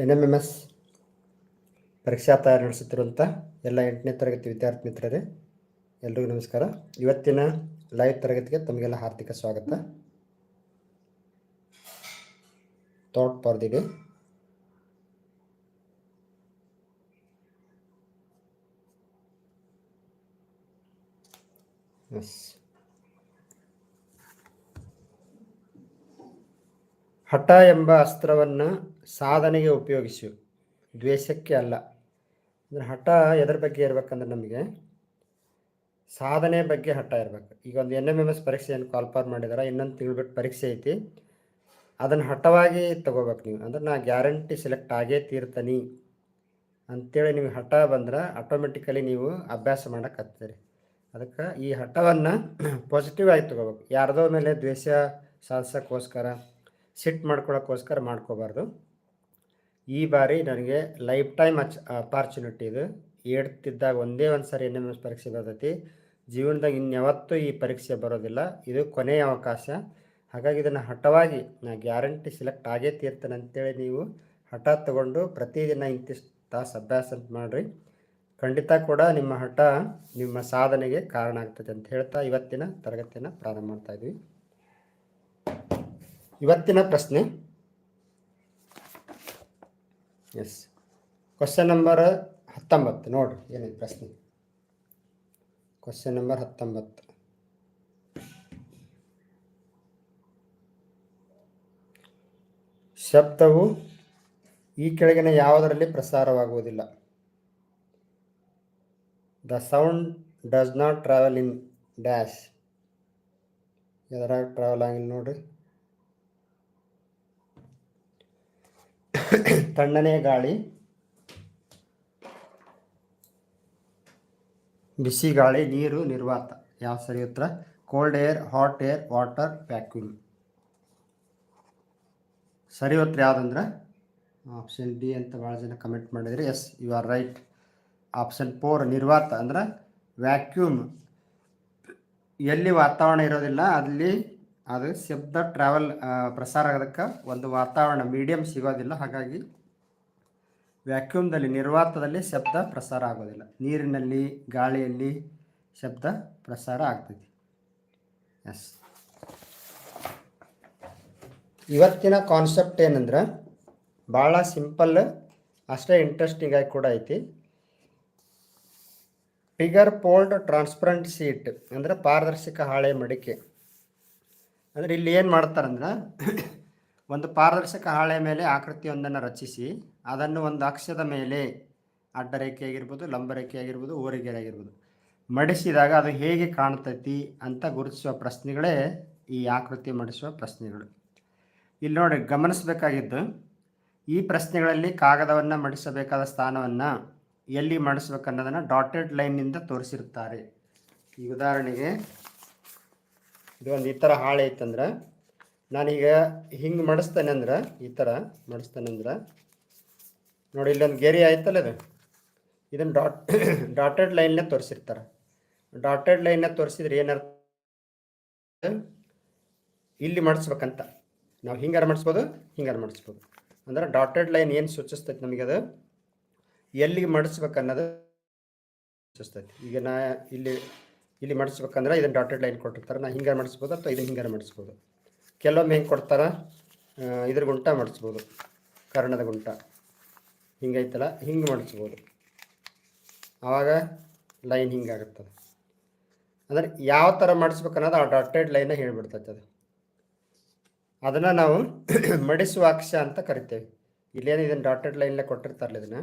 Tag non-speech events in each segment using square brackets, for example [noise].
N M M S ಪರೀಕ್ಷಾ ತಯಾರಿ ನಡೆಸುತ್ತಿರುವಂಥ ಎಲ್ಲ ಎಂಟನೇ ತರಗತಿ ವಿದ್ಯಾರ್ಥಿ ಮಿತ್ರರೇ, ಎಲ್ರಿಗೂ ನಮಸ್ಕಾರ. ಇವತ್ತಿನ ಲೈವ್ ತರಗತಿಗೆ ತಮಗೆಲ್ಲ ಹಾರ್ದಿಕ ಸ್ವಾಗತ. ಥಾಟ್ ಫಾರ್ ಎಸ್ ಹಠ ಎಂಬ ಅಸ್ತ್ರವನ್ನು ಸಾಧನೆಗೆ ಉಪಯೋಗಿಸು, ದ್ವೇಷಕ್ಕೆ ಅಲ್ಲ. ಅಂದರೆ ಹಠ ಎದ್ರ ಬಗ್ಗೆ ಇರಬೇಕಂದ್ರೆ ನಮಗೆ ಸಾಧನೆ ಬಗ್ಗೆ ಹಠ ಇರಬೇಕು. ಈಗ ಒಂದು ಎನ್ ಎಂ ಎಂ ಎಸ್ ಪರೀಕ್ಷೆಯನ್ನು ಕಾಲ್ಪಾರ್ ಮಾಡಿದಾರೆ, ಇನ್ನೊಂದು ತಿಳ್ಬಿಟ್ಟು ಬಿಟ್ಟು ಪರೀಕ್ಷೆ ಐತಿ, ಅದನ್ನು ಹಠವಾಗಿ ತಗೋಬೇಕು ನೀವು. ಅಂದ್ರೆ ನಾ ಗ್ಯಾರಂಟಿ ಸೆಲೆಕ್ಟ್ ಆಗೇ ತೀರ್ತಾನೆ ಅಂತೇಳಿ ನಿಮಗೆ ಹಠ ಬಂದ್ರೆ ಆಟೋಮೆಟಿಕಲಿ ನೀವು ಅಭ್ಯಾಸ ಮಾಡಕತ್ತೀರಿ ಅದಕ್ಕೆ ಈ ಹಠವನ್ನು ಪಾಸಿಟಿವ್ [clears throat] ಆಗಿ ತಗೋಬೇಕು. ಯಾರದೋ ಮೇಲೆ ದ್ವೇಷ ಸಾಧಿಸೋಕ್ಕೋಸ್ಕರ ಸಿಟ್ ಮಾಡ್ಕೊಳ್ಳೋಕ್ಕೋಸ್ಕರ ಮಾಡ್ಕೋಬಾರ್ದು. ಈ ಬಾರಿ ನನಗೆ ಲೈಫ್ ಟೈಮ್ ಅಚ್ ಅಪಾರ್ಚುನಿಟಿ ಇದು. ಏಡ್ತಿದ್ದಾಗ ಒಂದೇ ಒಂದು ಸಾರಿ ಎನ್ ಎಂ ಎಸ್ ಪರೀಕ್ಷೆ ಬರ್ತೈತಿ. ಜೀವನದಾಗ ಇನ್ಯಾವತ್ತೂ ಈ ಪರೀಕ್ಷೆ ಬರೋದಿಲ್ಲ. ಇದು ಕೊನೆಯ ಅವಕಾಶ. ಹಾಗಾಗಿ ಇದನ್ನು ಹಠವಾಗಿ ನಾ ಗ್ಯಾರಂಟಿ ಸೆಲೆಕ್ಟ್ ಆಗೇ ತೀರ್ತಾನೆ ಅಂತೇಳಿ ನೀವು ಹಠ ತಗೊಂಡು ಪ್ರತಿದಿನ ಇಂತಿಷ್ಟು ತಾಸು ಅಭ್ಯಾಸ ಅಂತ ಮಾಡಿರಿ. ಖಂಡಿತ ಕೂಡ ನಿಮ್ಮ ಹಠ ನಿಮ್ಮ ಸಾಧನೆಗೆ ಕಾರಣ ಆಗ್ತದೆ ಅಂತ ಹೇಳ್ತಾ ಇವತ್ತಿನ ತರಗತಿಯನ್ನು ಪ್ರಾರಂಭ ಮಾಡ್ತಾ ಇದ್ವಿ. ಇವತ್ತಿನ ಪ್ರಶ್ನೆ. ಎಸ್ ಕ್ವಶನ್ ನಂಬರ್ ಹತ್ತೊಂಬತ್ತು. ನೋಡ್ರಿ, ಏನಿದೆ ಪ್ರಶ್ನೆ? ಕ್ವಶನ್ ನಂಬರ್ ಹತ್ತೊಂಬತ್ತು. ಶಬ್ದವು ಈ ಕೆಳಗಿನ ಯಾವುದರಲ್ಲಿ ಪ್ರಸಾರವಾಗುವುದಿಲ್ಲ? The sound does not travel in dash ಎದರಾಗ travel ಆಗಿಲ್ಲ ನೋಡ್ರಿ. ತಣ್ಣನೆ ಗಾಳಿ, ಬಿಸಿ ಗಾಳಿ, ನೀರು ನಿರ್ವಾತ. ಯಾವ ಸರಿ ಉತ್ತರ? Cold air hot air water vacuum ಸರಿ ಉತ್ತರ ಯಾವುದಂದ್ರೆ? ಆಪ್ಷನ್ ಡಿ ಅಂತ ಭಾಳ ಜನ ಕಮೆಂಟ್ ಮಾಡಿದ್ರಿ. Yes you are right option four ನಿರ್ವಾತ ಅಂದ್ರೆ ವ್ಯಾಕ್ಯೂಮ್ ಎಲ್ಲಿ ವಾತಾವರಣ ಇರೋದಿಲ್ಲ, ಅಲ್ಲಿ ಅದು ಶಬ್ದ ಟ್ರಾವೆಲ್ ಪ್ರಸಾರ ಆಗೋದಕ್ಕೆ ಒಂದು ವಾತಾವರಣ ಮೀಡಿಯಮ್ ಸಿಗೋದಿಲ್ಲ. ಹಾಗಾಗಿ ವ್ಯಾಕ್ಯೂಮ್ದಲ್ಲಿ ನಿರ್ವಾತದಲ್ಲಿ ಶಬ್ದ ಪ್ರಸಾರ ಆಗೋದಿಲ್ಲ. ನೀರಿನಲ್ಲಿ, ಗಾಳಿಯಲ್ಲಿ ಶಬ್ದ ಪ್ರಸಾರ ಆಗ್ತೈತಿ ಎಸ್ ಇವತ್ತಿನ ಕಾನ್ಸೆಪ್ಟ್ ಏನಂದ್ರೆ ಭಾಳ ಸಿಂಪಲ್ ಅಷ್ಟೇ ಇಂಟ್ರೆಸ್ಟಿಂಗ್ ಆಗಿ ಕೂಡ ಐತಿ. ಫಿಗರ್ ಪೋಲ್ಡ್ ಟ್ರಾನ್ಸ್ಪರೆಂಟ್ ಸೀಟ್ ಅಂದರೆ ಪಾರದರ್ಶಕ ಹಾಳೆ ಮಡಿಕೆ. ಅಂದರೆ ಇಲ್ಲಿ ಏನು ಮಾಡ್ತಾರಂದ್ರೆ ಒಂದು ಪಾರದರ್ಶಕ ಹಾಳೆ ಮೇಲೆ ಆಕೃತಿಯೊಂದನ್ನು ರಚಿಸಿ, ಅದನ್ನು ಒಂದು ಅಕ್ಷದ ಮೇಲೆ ಅಡ್ಡರೇಖೆ ಆಗಿರ್ಬೋದು ಲಂಬರೇಖೆ ಆಗಿರ್ಬೋದು ಓರಿಗೆರೆ ಆಗಿರ್ಬೋದು ಮಡಿಸಿದಾಗ ಅದು ಹೇಗೆ ಕಾಣ್ತೈತಿ ಅಂತ ಗುರುತಿಸುವ ಪ್ರಶ್ನೆಗಳೇ ಈ ಆಕೃತಿ ಮಡಿಸುವ ಪ್ರಶ್ನೆಗಳು. ಇಲ್ಲಿ ನೋಡಿ, ಗಮನಿಸಬೇಕಾಗಿದ್ದು, ಈ ಪ್ರಶ್ನೆಗಳಲ್ಲಿ ಕಾಗದವನ್ನು ಮಡಿಸಬೇಕಾದ ಸ್ಥಾನವನ್ನು ಎಲ್ಲಿ ಮಡಿಸ್ಬೇಕನ್ನೋದನ್ನು ಡಾಟೆಡ್ ಲೈನ್ನಿಂದ ತೋರಿಸಿರುತ್ತಾರೆ. ಈ ಉದಾಹರಣೆಗೆ ಇದು ಒಂದು ಈ ಥರ ಹಾಳೆ ಐತಂದ್ರೆ, ನಾನೀಗ ಹಿಂಗೆ ಮಡಿಸ್ತೇನೆ ಅಂದ್ರೆ, ಈ ಥರ ಮಡಿಸ್ತೇನೆ ಅಂದ್ರೆ, ನೋಡಿ ಇಲ್ಲೊಂದು ಗೆರೆ ಆಯ್ತಲ್ಲ ಅದು ಇದನ್ನು ಡಾಟ್ [coughs] ಡಾಟೆಡ್ ಲೈನ್ನೇ ತೋರಿಸಿರ್ತಾರೆ. ಡಾಟೆಡ್ ಲೈನ್ನ ತೋರಿಸಿದ್ರೆ ಏನಾರ ಇಲ್ಲಿ ಮಾಡಿಸ್ಬೇಕಂತ. ನಾವು ಹಿಂಗಾರು ಮಾಡಿಸ್ಬೋದು ಹಿಂಗಾರು ಮಾಡಿಸ್ಬೋದು. ಅಂದ್ರೆ ಡಾಟೆಡ್ ಲೈನ್ ಏನು ಸೂಚಿಸ್ತೈತೆ ನಮಗೆ ಅದು? ಎಲ್ಲಿಗೆ ಮಾಡಿಸ್ಬೇಕನ್ನೋದು ಸೂಚಿಸ್ತೈತೆ ಸೂಚಿಸ್ತೈತಿ. ಈಗ ನಾ ಇಲ್ಲಿ ಇಲ್ಲಿ ಮಾಡಿಸ್ಬೇಕಂದ್ರೆ ಇದನ್ನು ಡಾಟೆಡ್ ಲೈನ್ ಕೊಟ್ಟಿರ್ತಾರೆ. ನಾ ಹಿಂಗಾರು ಮಾಡಿಸ್ಬೋದು ಅಥವಾ ಇದನ್ನು ಹಿಂಗಾರು ಮಾಡಿಸ್ಬೋದು? ಕೆಲವೊಮ್ಮೆ ಹೆಂಗೆ ಕೊಡ್ತಾರೆ? ಇದ್ರ ಗುಂಟ ಮಾಡಿಸ್ಬೋದು. ಕರ್ಣದ ಗುಂಟ. ಹಿಂಗೈತಲ್ಲ, ಹಿಂಗೆ ಮಾಡಿಸ್ಬೋದು. ಆವಾಗ ಲೈನ್ ಹಿಂಗಾಗುತ್ತದೆ ಅಂದರೆ ಯಾವ ಥರ ಮಾಡಿಸ್ಬೇಕನ್ನೋದು ಆ ಡಾಟೆಡ್ ಲೈನ ಹೇಳಿಬಿಡ್ತೈತೆ ಅದು. ಅದನ್ನು ನಾವು [coughs] ಮಡಿಸುವಾಕ್ಷ ಅಂತ ಕರಿತೇವೆ. ಇಲ್ಲೇನು ಇದನ್ನು ಡಾಟೆಡ್ ಲೈನ್ಲೇ ಕೊಟ್ಟಿರ್ತಾರಲ್ಲ ಇದನ್ನು?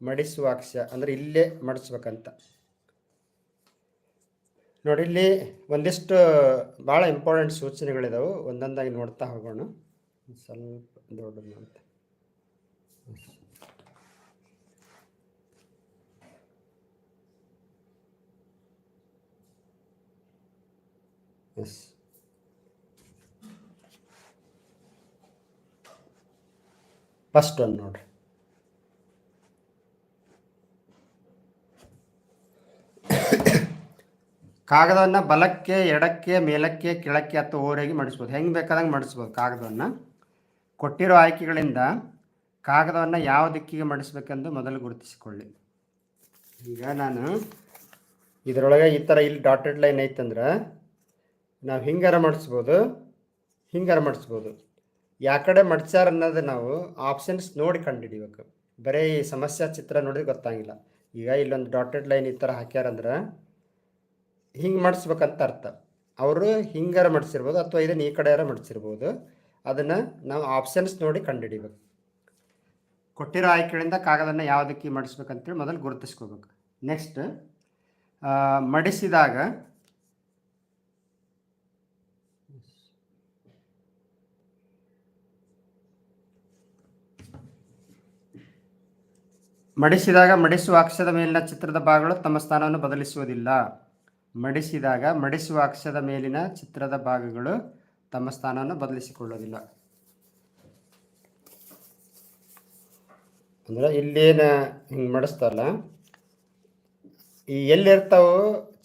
ಮಡಿಸುವಾಕ್ಷ ಅಂದರೆ ಇಲ್ಲೇ ಮಡಿಸ್ಬೇಕಂತ. ನೋಡಿ, ಇಲ್ಲಿ ಒಂದಿಷ್ಟು ಭಾಳ ಇಂಪಾರ್ಟೆಂಟ್ ಸೂಚನೆಗಳಿದಾವೆ. ಒಂದೊಂದಾಗಿ ನೋಡ್ತಾ ಹೋಗೋಣ. ಸ್ವಲ್ಪ ದೊಡ್ಡದು ಅಂತ. ಎಸ್ ಫಸ್ಟ್ ಒಂದು ನೋಡ್ರಿ. ಕಾಗದವನ್ನು ಬಲಕ್ಕೆ, ಎಡಕ್ಕೆ, ಮೇಲಕ್ಕೆ, ಕೆಳಕ್ಕೆ ಅಥವಾ ಓರೆಗೆ ಮಡಿಸ್ಬೋದು. ಹೆಂಗೆ ಬೇಕಾದಂಗೆ ಮಡಿಸ್ಬೋದು ಕಾಗದವನ್ನು? ಕೊಟ್ಟಿರೋ ಆಯ್ಕೆಗಳಿಂದ ಕಾಗದವನ್ನು ಯಾವ ದಿಕ್ಕಿಗೆ ಮಡಿಸ್ಬೇಕೆಂದು ಮೊದಲು ಗುರುತಿಸಿಕೊಳ್ಳಿ. ಈಗ ನಾನು ಇದರೊಳಗೆ ಈ ಥರ ಇಲ್ಲಿ ಡಾಟೆಡ್ ಲೈನ್ ಐತಂದ್ರೆ ನಾವು ಹಿಂಗಾರ ಮಾಡಿಸ್ಬೋದು ಹಿಂಗಾರ ಮಾಡಿಸ್ಬೋದು. ಯಾ ಕಡೆ ಮಡ್ಚಾರ ಅನ್ನೋದು ನಾವು ಆಪ್ಷನ್ಸ್ ನೋಡಿ ಕಂಡುಹಿಡಿಬೇಕು ಬರೀ ಸಮಸ್ಯೆ ಚಿತ್ರ ನೋಡಿದ್ರೆ ಗೊತ್ತಾಗಿಲ್ಲ. ಈಗ ಇಲ್ಲೊಂದು ಡಾಟೆಡ್ ಲೈನ್ ಈ ಥರ ಹಾಕ್ಯಾರಂದ್ರೆ ಹಿಂಗೆ ಮಾಡಿಸ್ಬೇಕಂತ ಅರ್ಥ. ಅವರು ಹಿಂಗಾರ ಮಾಡಿಸಿರ್ಬೋದು ಅಥವಾ ಇದನ್ನು ಈ ಕಡೆಯಾರ ಮಾಡಿಸಿರ್ಬೋದು. ಅದನ್ನು ನಾವು ಆಪ್ಷನ್ಸ್ ನೋಡಿ ಕಂಡುಹಿಡಿಬೇಕು. ಕೊಟ್ಟಿರೋ ಆಯ್ಕೆಗಳಿಂದ ಕಾಗದನ್ನು ಯಾವುದಕ್ಕೆ ಮಾಡಿಸ್ಬೇಕಂತೇಳಿ ಮೊದಲು ಗುರುತಿಸ್ಕೋಬೇಕು. ನೆಕ್ಸ್ಟ್ ಮಡಿಸಿದಾಗ ಮಡಿಸಿದಾಗ ಮಡಿಸುವ ಅಕ್ಷದ ಮೇಲಿನ ಚಿತ್ರದ ಭಾಗಗಳು ತಮ್ಮ ಸ್ಥಾನವನ್ನು ಬದಲಿಸುವುದಿಲ್ಲ. ಮಡಿಸಿದಾಗ ಮಡಿಸುವ ಅಕ್ಷದ ಮೇಲಿನ ಚಿತ್ರದ ಭಾಗಗಳು ತಮ್ಮ ಸ್ಥಾನವನ್ನು ಬದಲಿಸಿಕೊಳ್ಳೋದಿಲ್ಲ. ಅಂದ್ರೆ ಇಲ್ಲೇನು ಹಿಂಗೆ ಮಡಿಸ್ತಾರಲ್ಲ, ಈ ಎಲ್ಲಿರ್ತಾವು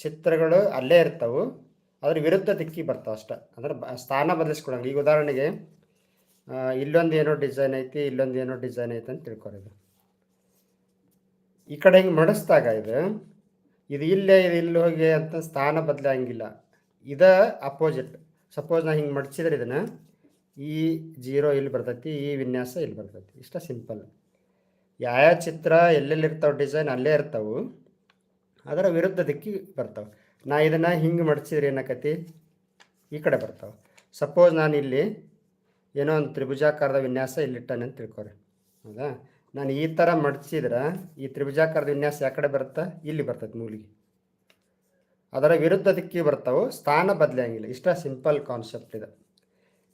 ಚಿತ್ರಗಳು ಅಲ್ಲೇ ಇರ್ತಾವು ಅದ್ರ ವಿರುದ್ಧ ದಿಕ್ಕಿ ಬರ್ತಾವೆ ಅಷ್ಟೆ. ಅಂದ್ರೆ ಸ್ಥಾನ ಬದಲಿಸ್ಕೊಳಂಗ ಈಗ ಉದಾಹರಣೆಗೆ ಇಲ್ಲೊಂದು ಏನೋ ಡಿಸೈನ್ ಐತಿ, ಇಲ್ಲೊಂದು ಏನೋ ಡಿಸೈನ್ ಐತೆ ಅಂತ ತಿಳ್ಕೊರೋದು ಈ ಕಡೆ ಹಿಂಗೆ ಮಡಿಸ್ದಾಗ ಇದು ಇದು ಇಲ್ಲೇ, ಇದು ಇಲ್ಲಿ ಹೋಗಿ ಅಂತ ಸ್ಥಾನ ಬದಲಾಗಿಲ್ಲ ಇದ ಅಪೋಸಿಟ್ ಸಪೋಸ್ ನಾ ಹಿಂಗೆ ಮಡಚಿದ್ರೆ ಇದನ್ನು, ಈ ಜೀರೋ ಇಲ್ಲಿ ಬರ್ತೈತಿ, ಈ ವಿನ್ಯಾಸ ಇಲ್ಲಿ ಬರ್ತೈತಿ. ಇಷ್ಟ ಸಿಂಪಲ್ ಯಾವ ಚಿತ್ರ ಎಲ್ಲೆಲ್ಲಿ ಇರ್ತಾವೆ ಡಿಸೈನ್ ಅಲ್ಲೇ ಇರ್ತಾವೆ, ಅದರ ವಿರುದ್ಧ ದಿಕ್ಕಿ ಬರ್ತಾವೆ. ನಾ ಇದನ್ನು ಹಿಂಗೆ ಮಡಚಿದ್ರೆ ಏನಾಕತಿ? ಈ ಕಡೆ ಬರ್ತಾವೆ. ಸಪೋಸ್ ನಾನು ಇಲ್ಲಿ ಏನೋ ಒಂದು ತ್ರಿಭುಜಾಕಾರದ ವಿನ್ಯಾಸ ಇಲ್ಲಿಟ್ಟಾನೆ ಅಂತ ತಿಳ್ಕೊರಿ. ಹೌದಾ? ನಾನು ಈ ಥರ ಮಡಚಿದ್ರೆ ಈ ತ್ರಿಭುಜಾಕಾರದ ವಿನ್ಯಾಸ ಯಾವ ಕಡೆ ಬರುತ್ತಾ? ಇಲ್ಲಿ ಬರ್ತದೆ ಮೂಲಿಗೆ. ಅದರ ವಿರುದ್ಧ ದಿಕ್ಕಿ ಬರ್ತಾವೆ, ಸ್ಥಾನ ಬದಲಾಗಿಲ್ಲ ಇಷ್ಟ ಸಿಂಪಲ್ ಕಾನ್ಸೆಪ್ಟ್ ಇದೆ.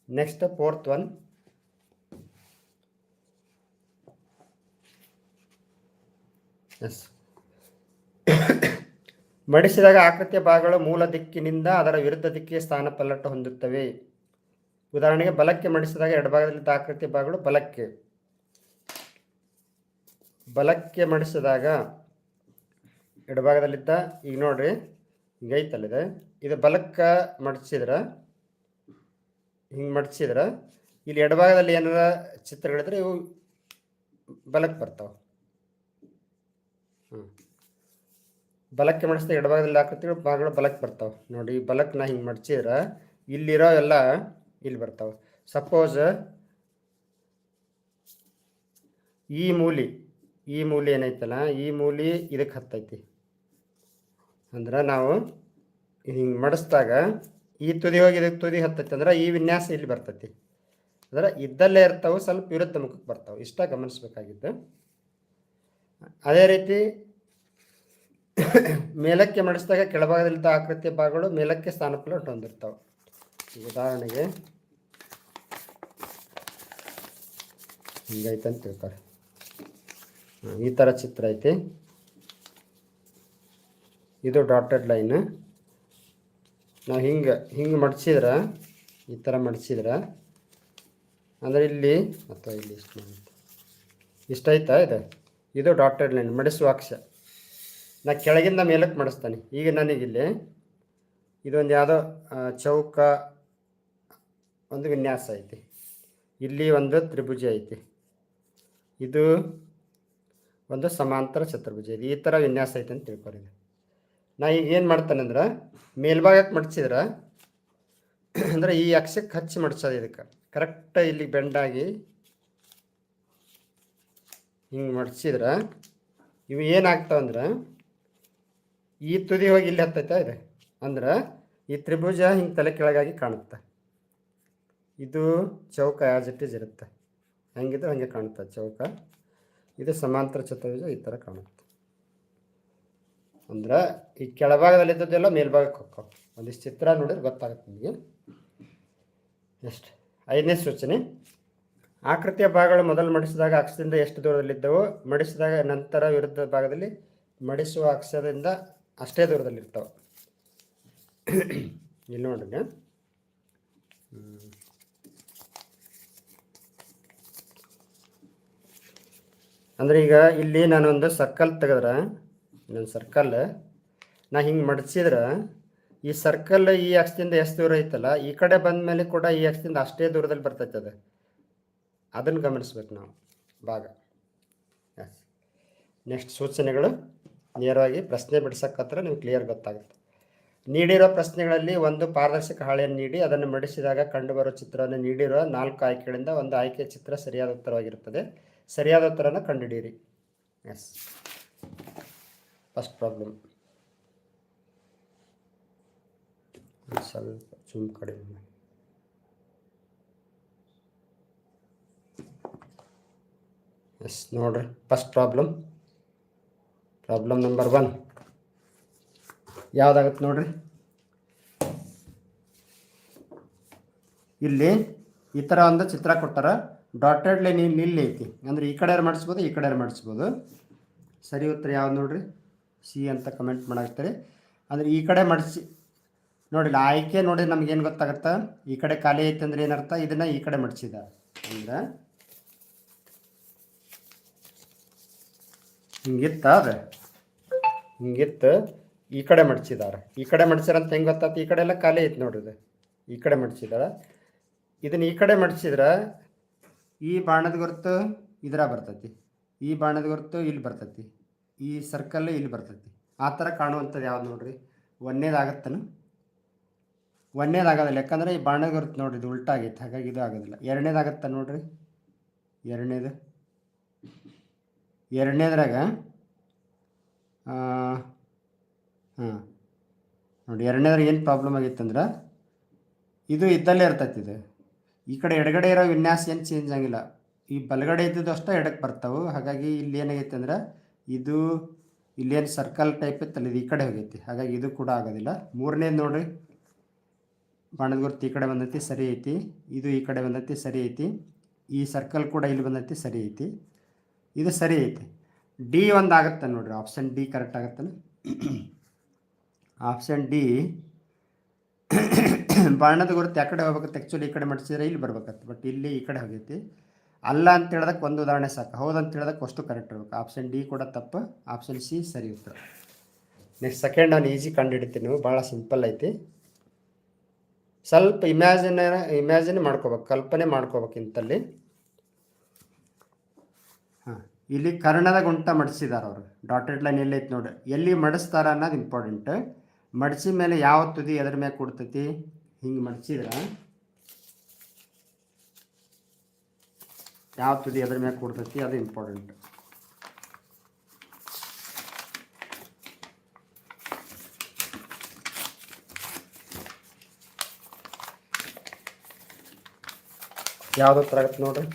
ನೆಕ್ಸ್ಟ್ ಫೋರ್ತ್ ಒನ್ ಎಸ್ ಮಡಿಸಿದಾಗ ಆಕೃತಿಯ ಭಾಗಗಳು ಮೂಲ ದಿಕ್ಕಿನಿಂದ ಅದರ ವಿರುದ್ಧ ದಿಕ್ಕಿಗೆ ಸ್ಥಾನ ಪಲ್ಲಟ ಹೊಂದುತ್ತವೆ. ಉದಾಹರಣೆಗೆ ಬಲಕ್ಕೆ ಮಡಿಸಿದಾಗ ಎಡಭಾಗದಲ್ಲಿದ್ದ ಆಕೃತಿಯ ಭಾಗಗಳು ಬಲಕ್ಕೆ. ಬಲಕ್ಕೆ ಮಡಿಸಿದಾಗ ಎಡಭಾಗದಲ್ಲಿದ್ದ, ಈಗ ನೋಡ್ರಿ ಈಗ ಐತಲ್ಲಿದೆ ಇದು ಬಲಕ್ಕೆ ಮಡಿಸಿದ್ರೆ, ಹಿಂಗೆ ಮಡಿಸಿದ್ರೆ, ಇಲ್ಲಿ ಎಡಭಾಗದಲ್ಲಿ ಏನಾರ ಚಿತ್ರಗಳಿದ್ರೆ ಇವು ಬಲಕ್ಕೆ ಬರ್ತಾವೆ. ಹ್ಞೂ ಬಲಕ್ಕೆ ಮಡಿಸಿದ ಎಡಭಾಗದಲ್ಲಿ ಆಕೃತಿಗಳು ಭಾಗಗಳು ಬಲಕ್ಕೆ ಬರ್ತಾವೆ. ನೋಡಿ, ಈ ಬಲಕ್ಕೆ ನಾ ಹಿಂಗೆ ಮಡಿಸಿದ್ರೆ, ಇಲ್ಲಿರೋ ಎಲ್ಲ ಇಲ್ಲಿ ಬರ್ತಾವೆ. ಸಪೋಸ್ ಈ ಮೂಲಿ ಈ ಮೂಲಿ ಏನೈತಲ್ಲ, ಈ ಮೂಲಿ ಇದಕ್ಕೆ ಹತ್ತೈತಿ. ಅಂದ್ರೆ ನಾವು ಹಿಂಗೆ ಮಡಿಸ್ದಾಗ ಈ ತುದಿ ಹೋಗಿ ಇದಕ್ಕೆ ತುದಿ ಹತ್ತೈತಿ ಅಂದ್ರೆ ಈ ವಿನ್ಯಾಸ ಇಲ್ಲಿ ಬರ್ತೈತಿ. ಅಂದ್ರೆ ಇದ್ದಲ್ಲೇ ಇರ್ತಾವೆ, ಸ್ವಲ್ಪ ವಿರುದ್ಧ ಮುಖಕ್ಕೆ ಬರ್ತಾವೆ. ಇಷ್ಟ ಗಮನಿಸ್ಬೇಕಾಗಿತ್ತು ಅದೇ ರೀತಿ [coughs] ಮೇಲಕ್ಕೆ ಮಡಿಸಿದಾಗ ಕೆಳಭಾಗದಲ್ಲಿದ್ದ ಆಕೃತಿಯ ಭಾಗಗಳು ಮೇಲಕ್ಕೆ ಸ್ಥಾನಕ್ಕೆ ಹೊಂದಿರ್ತಾವೆ. ಉದಾಹರಣೆಗೆ, ಹಿಂಗೈತಂತ ತಿಳ್ತಾರೆ ಈ ಥರ ಚಿತ್ರ ಐತಿ. ಇದು ಡಾಟೆಡ್ ಲೈನ್ ನಾವು ಹಿಂಗೆ ಹಿಂಗೆ ಮಡಿಸಿದ್ರೆ, ಈ ಥರ ಮಡಿಸಿದ್ರೆ. ಅಂದರೆ ಇಲ್ಲಿ, ಅಥವಾ ಇಲ್ಲಿ ಇಷ್ಟು ಮಾಡಿ ಇಷ್ಟ ಆಯ್ತಾ ಇದು? ಇದು ಡಾಟೆಡ್ ಲೈನ್ ಮಡಿಸುವ ಅಕ್ಷ. ನಾ ಕೆಳಗಿಂದ ಮೇಲಕ್ಕೆ ಮಡಿಸ್ತಾನೆ. ಈಗ ನನಗಿಲ್ಲಿ ಇದೊಂದು ಯಾವುದೋ ಚೌಕ ಒಂದು ವಿನ್ಯಾಸ ಐತಿ. ಇಲ್ಲಿ ಒಂದು ತ್ರಿಭುಜ ಐತಿ. ಇದು ಒಂದು ಸಮಾಂತರ ಚತುರ್ಭುಜ ಇದೆ. ಈ ಥರ ವಿನ್ಯಾಸ ಐತೆ ಅಂತ ತಿಳ್ಕೊರಿ ನಾ ಈಗ ಏನು ಮಾಡ್ತಾನಂದ್ರೆ ಮೇಲ್ಭಾಗಕ್ಕೆ ಮಡಿಸಿದ್ರೆ ಅಂದ್ರೆ ಈ ಅಕ್ಷಕ್ಕೆ ಹಚ್ಚಿ ಮಡ್ಸೋದು ಇದಕ್ಕೆ. ಕರೆಕ್ಟ್ ಇಲ್ಲಿ ಬೆಂಡಾಗಿ ಹಿಂಗೆ ಮಡಿಸಿದ್ರೆ ಇವು ಏನಾಗ್ತಾವಂದ್ರೆ ಈ ತುದಿ ಹೋಗಿ ಇಲ್ಲಿ ಹತ್ತೈತಾ ಇದೆ. ಅಂದ್ರೆ ಈ ತ್ರಿಭುಜ ಹಿಂಗೆ ತಲೆ ಕೆಳಗಾಗಿ ಕಾಣುತ್ತೆ. ಇದು ಚೌಕ ಆಸ್ ಇಟ್ ಇರುತ್ತೆ. ಹೆಂಗಿದ್ರೆ ಹಂಗೆ ಕಾಣುತ್ತೆ ಚೌಕ. ಇದು ಸಮಾಂತರ ಚತುರ್ಭುಜ ಈ ಥರ ಕಾಣುತ್ತೆ. ಅಂದ್ರೆ ಈ ಕೆಳಭಾಗದಲ್ಲಿದ್ದದ್ದೆಲ್ಲ ಮೇಲ್ಭಾಗಕ್ಕೆ ಹೋಗ್ತಾವೆ ಒಂದಿಷ್ಟು ಚಿತ್ರ ನೋಡಿದ್ರೆ ಗೊತ್ತಾಗುತ್ತೆ ನಿಮಗೆ. ಎಷ್ಟು ಐದನೇ ಸೂಚನೆ. ಆಕೃತಿಯ ಭಾಗಗಳು ಮೊದಲು ಮಡಿಸಿದಾಗ ಅಕ್ಷದಿಂದ ಎಷ್ಟು ದೂರದಲ್ಲಿದ್ದವು ಮಡಿಸಿದಾಗ ನಂತರ ವಿರುದ್ಧ ಭಾಗದಲ್ಲಿ ಮಡಿಸುವ ಅಕ್ಷದಿಂದ ಅಷ್ಟೇ ದೂರದಲ್ಲಿರ್ತಾವೆ. ಇಲ್ಲಿ ನೋಡ್ರಿ ಅಂದ್ರೆ ಈಗ ಇಲ್ಲಿ ನಾನೊಂದು ಸರ್ಕಲ್ ತೆಗೆದ್ರೆ, ಇನ್ನೊಂದು ಸರ್ಕಲ್ ನಾ ಹಿಂಗೆ ಮಡಿಸಿದ್ರೆ ಈ ಸರ್ಕಲ್ ಈ ಅಕ್ಷದಿಂದ ಎಷ್ಟು ದೂರ ಐತಲ್ಲ, ಈ ಕಡೆ ಬಂದ ಮೇಲೆ ಕೂಡ ಈ ಅಕ್ಷದಿಂದ ಅಷ್ಟೇ ದೂರದಲ್ಲಿ ಬರ್ತೈತೆ ಅದು. ಅದನ್ನು ಗಮನಿಸ್ಬೇಕು ನಾವು, ಭಾಗ. ಎಸ್ ನೆಕ್ಸ್ಟ್ ಸೂಚನೆಗಳು. ನೇರವಾಗಿ ಪ್ರಶ್ನೆ ಬಿಡಿಸಕ್ಕತ್ರ ನೀವು ಕ್ಲಿಯರ್ ಗೊತ್ತಾಗುತ್ತೆ. ನೀಡಿರೋ ಪ್ರಶ್ನೆಗಳಲ್ಲಿ ಒಂದು ಪಾರದರ್ಶಕ ಹಾಳೆಯನ್ನು ನೀಡಿ, ಅದನ್ನು ಮಡಿಸಿದಾಗ ಕಂಡುಬರುವ ಚಿತ್ರವನ್ನು ನೀಡಿರುವ ನಾಲ್ಕು ಆಯ್ಕೆಗಳಿಂದ ಒಂದು ಆಯ್ಕೆ ಚಿತ್ರ ಸರಿಯಾದ ಉತ್ತರವಾಗಿರುತ್ತದೆ. ಸರಿಯಾದ ಉತ್ತರನ ಕಂಡುಹಿಡಿಯಿರಿ. ಎಸ್ ಫಸ್ಟ್ ಪ್ರಾಬ್ಲಮ್ ಸ್ವಲ್ಪ ಜೂಮ್ ಕಡಿಮೆ. ಎಸ್ ನೋಡ್ರಿ. First problem problem number one ಯಾವುದಾಗತ್ತೆ ನೋಡ್ರಿ? ಇಲ್ಲಿ ಈ ಥರ ಒಂದು ಚಿತ್ರ ಕೊಟ್ಟಾರ ಡಾಟೆಡ್ ಲೈನ್ ಇಲ್ಲಿ ಇಲ್ಲಿ ಐತಿ ಅಂದ್ರೆ ಈ ಕಡೆ ಮಾಡಿಸ್ಬೋದು ಈ ಕಡೆ ಮಾಡಿಸ್ಬೋದು ಸರಿ ಉತ್ತರ ಯಾವ್ದು ನೋಡ್ರಿ ಸಿ ಅಂತ ಕಮೆಂಟ್ ಮಾಡಾಕ್ತಾರೆ ಅಂದರೆ ಈ ಕಡೆ ಮಾಡಿಸಿ ನೋಡಿಲ್ಲ ಆಯ್ಕೆ ನೋಡಿ ನಮಗೇನು ಗೊತ್ತಾಗುತ್ತೆ ಈ ಕಡೆ ಖಾಲಿ ಐತೆ ಅಂದ್ರೆ ಏನರ್ಥ ಇದನ್ನ ಈ ಕಡೆ ಮಡಿಸಿದ ಅಂದ್ರೆ ಹಿಂಗಿತ್ತ ಅದು ಹಿಂಗಿತ್ತು ಈ ಕಡೆ ಮಡಿಸಿದಾರೆ ಈ ಕಡೆ ಮಡಿಸ್ಯಾರಂತ ಹೆಂಗೆ ಗೊತ್ತಾಯ್ತು ಈ ಕಡೆ ಎಲ್ಲ ಖಾಲಿ ಐತೆ ನೋಡಿದೆ ಈ ಕಡೆ ಮಡ್ಚಿದಾರ ಇದನ್ನ ಈ ಕಡೆ ಮಡ್ಚಿದ್ರ ಈ ಬಾಣದ ಗುರುತು ಇದರ ಬರ್ತೈತಿ. ಈ ಬಾಣದ ಗುರುತು ಇಲ್ಲಿ ಬರ್ತೈತಿ. ಈ ಸರ್ಕಲ್ ಇಲ್ಲಿ ಬರ್ತೈತಿ. ಆ ಥರ ಕಾಣುವಂಥದ್ದು ಯಾವ್ದು ನೋಡ್ರಿ? ಒಂದೇದಾಗತ್ತನು? ಒಂದೇದಾಗೋದಿಲ್ಲ. ಯಾಕಂದರೆ ಈ ಬಾಣದ ಗುರುತು ನೋಡ್ರಿ, ಇದು ಉಲ್ಟಾಗೈತೆ ಹಾಗಾಗಿ ಇದು ಆಗೋದಿಲ್ಲ. ಎರಡನೇದಾಗತ್ತ ನೋಡ್ರಿ. ಎರಡನೇದು. ಎರಡನೇದ್ರಾಗ ಹಾಂ, ನೋಡಿ, ಎರಡನೇದ್ರಾಗ ಏನು ಪ್ರಾಬ್ಲಮ್ ಆಗಿತ್ತಂದ್ರೆ, ಇದು ಇದ್ದಲ್ಲೇ ಇರ್ತೈತಿ ಇದು. ಈ ಕಡೆ ಎಡಗಡೆ ಇರೋ ವಿನ್ಯಾಸ ಏನು ಚೇಂಜ್ ಆಗಿಲ್ಲ. ಈ ಬಲಗಡೆ ಇದ್ದದ್ದು ಅಷ್ಟೇ ಎಡಕ್ಕೆ ಬರ್ತಾವೆ. ಹಾಗಾಗಿ ಇಲ್ಲಿ ಏನಾಗೈತೆ ಅಂದ್ರೆ ಇದು ಇಲ್ಲೇನು ಸರ್ಕಲ್ ಟೈಪ್ ಇತ್ತಲ್ಲ, ಇದು ಈ ಕಡೆ ಹೋಗೈತಿ. ಹಾಗಾಗಿ ಇದು ಕೂಡ ಆಗೋದಿಲ್ಲ. ಮೂರನೇದು ನೋಡಿರಿ. ಬಾಣದ ಗುರುತು ಈ ಕಡೆ ಬಂದೈತಿ, ಸರಿ ಐತಿ. ಇದು ಈ ಕಡೆ ಬಂದೈತಿ, ಸರಿ ಐತಿ. ಈ ಸರ್ಕಲ್ ಕೂಡ ಇಲ್ಲಿ ಬಂದೈತಿ, ಸರಿ ಐತಿ. ಇದು ಸರಿ ಐತಿ. ಡಿ ಒಂದು ಆಗತ್ತೆ ನೋಡಿರಿ. ಆಪ್ಷನ್ ಡಿ ಕರೆಕ್ಟ್ ಆಗುತ್ತೆನ ಆಪ್ಷನ್ ಡಿ [coughs] ಬಾಣದ ಗುರುತು ಆ ಕಡೆ ಹೋಗ್ಬೇಕತ್ತೆ ಆ್ಯಕ್ಚುಲಿ ಈ ಕಡೆ ಮಡಿಸಿದ್ರೆ ಇಲ್ಲಿ ಬರ್ಬೇಕತ್ತೆ ಬಟ್ ಇಲ್ಲಿ ಈ ಕಡೆ ಹೋಗೈತಿ. ಅಲ್ಲ ಅಂತ ಹೇಳಿದಕ್ಕೆ ಒಂದು ಉದಾಹರಣೆ ಸಾಕು. ಹೌದಂತ ಹೇಳ್ದಕ್ಕೆ ಅಷ್ಟು ಕರೆಕ್ಟ್ ಇರ್ಬೇಕು. ಆಪ್ಷನ್ ಡಿ ಕೂಡ ತಪ್ಪು ಆಪ್ಷನ್ ಸಿ ಸರಿ ಉತ್ತರ. ನೆಕ್ಸ್ಟ್ ಸೆಕೆಂಡ್ ನಾನು ಈಸಿ ಕಂಡುಹಿಡಿತೀನಿ ನೀವು ಭಾಳ ಸಿಂಪಲ್ ಐತಿ. ಸ್ವಲ್ಪ ಇಮ್ಯಾಜಿನ ಇಮ್ಯಾಜಿನ್ ಮಾಡ್ಕೋಬೇಕು, ಕಲ್ಪನೆ ಮಾಡ್ಕೋಬೇಕು ಇಂತಲ್ಲಿ. ಹಾಂ, ಇಲ್ಲಿ ಕರ್ಣದ ಗುಂಟ ಮಡಿಸಿದಾರೆ ಅವರು. ಡಾಟೆಡ್ ಲೈನ್ ಎಲ್ಲಿ ನೋಡಿ. ಎಲ್ಲಿ ಮಡಿಸ್ತಾರ ಅನ್ನೋದು ಇಂಪಾರ್ಟೆಂಟ್ ಮಡಿಸಿದ ಮೇಲೆ ಯಾವ ತುದಿ ಎದ್ರ ಮೇಲೆ ಕೊಡ್ತೈತಿ? ಹಿಂಗೆ ಮಡಚಿದ್ರೆ ಯಾವ ತುದಿ ಅದ್ರ ಮ್ಯಾಗ ಕೊಡ್ತೈತಿ ಅದು ಇಂಪಾರ್ಟೆಂಟ್ ಯಾವ್ದು ತರ ಆಗತ್ತೆ ನೋಡ್ರಿ.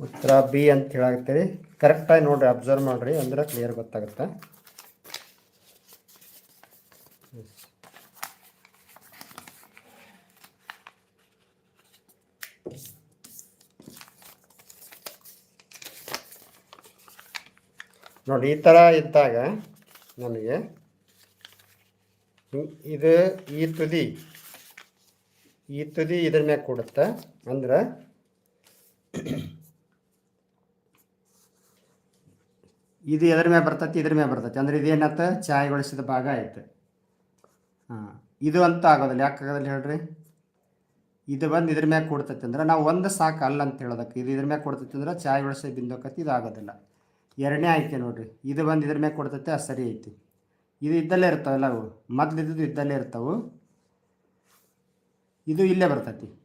ಉತ್ತರ ಬಿ ಅಂತ ಹೇಳಾಕತ್ತೀರಿ ಕರೆಕ್ಟಾಗಿ ನೋಡಿರಿ ಅಬ್ಸರ್ವ್ ಮಾಡ್ರಿ, ಅಂದ್ರೆ ಕ್ಲಿಯರ್ ಗೊತ್ತಾಗುತ್ತೆ? ನೋಡಿ, ಈ ಥರ ಇದ್ದಾಗ ನಮಗೆ ಇದು ಈ ತುದಿ ಈ ತುದಿ ಇದ್ರ ಮ್ಯಾಗ ಕೊಡುತ್ತೆ, ಅಂದ್ರೆ ಇದು ಎದ್ರ ಮೇಲೆ ಬರ್ತೈತಿ, ಇದ್ರ ಮೇಲೆ ಬರ್ತೈತಿ. ಅಂದ್ರೆ ಇದೇನತ್ತ? ಛಾಯೆಗೊಳಿಸಿದ ಭಾಗ ಆಯ್ತು ಹಾಂ, ಇದು ಅಂತ ಆಗೋದಿಲ್ಲ. ಯಾಕೆ ಆಗೋದಿಲ್ಲ ಹೇಳ್ರಿ? ಇದು ಬಂದು ಇದ್ರ ಮ್ಯಾಗ ಕೊಡ್ತೈತಿ ಅಂದ್ರೆ ನಾವು ಒಂದು ಸಾಕು ಅಲ್ಲ ಅಂತ ಹೇಳೋದಕ್ಕೆ, ಇದು ಇದ್ರ ಮ್ಯಾಗ ಕೊಡ್ತೈತಿ ಅಂದ್ರೆ ಛಾಯೆಗೊಳಿಸಿ ಬಿಂದೋಕತಿ ಇದು ಆಗೋದಿಲ್ಲ. ಎರಡನೇ ಆಯ್ಕೆ ನೋಡ್ರಿ. ಇದು ಬಂದು ಇದ್ರ ಮ್ಯಾಗ ಕೊಡ್ತೈತೆ, ಅದು ಸರಿ ಐತಿ. ಇದು ಇದ್ದಲ್ಲೇ ಇರ್ತಾವಲ್ಲ ಅವು? ಮೊದ್ಲು ಇದ್ದದ್ದು ಇದ್ದಲ್ಲೇ ಇರ್ತಾವು. ಇದು ಇಲ್ಲೇ ಬರ್ತೈತಿ.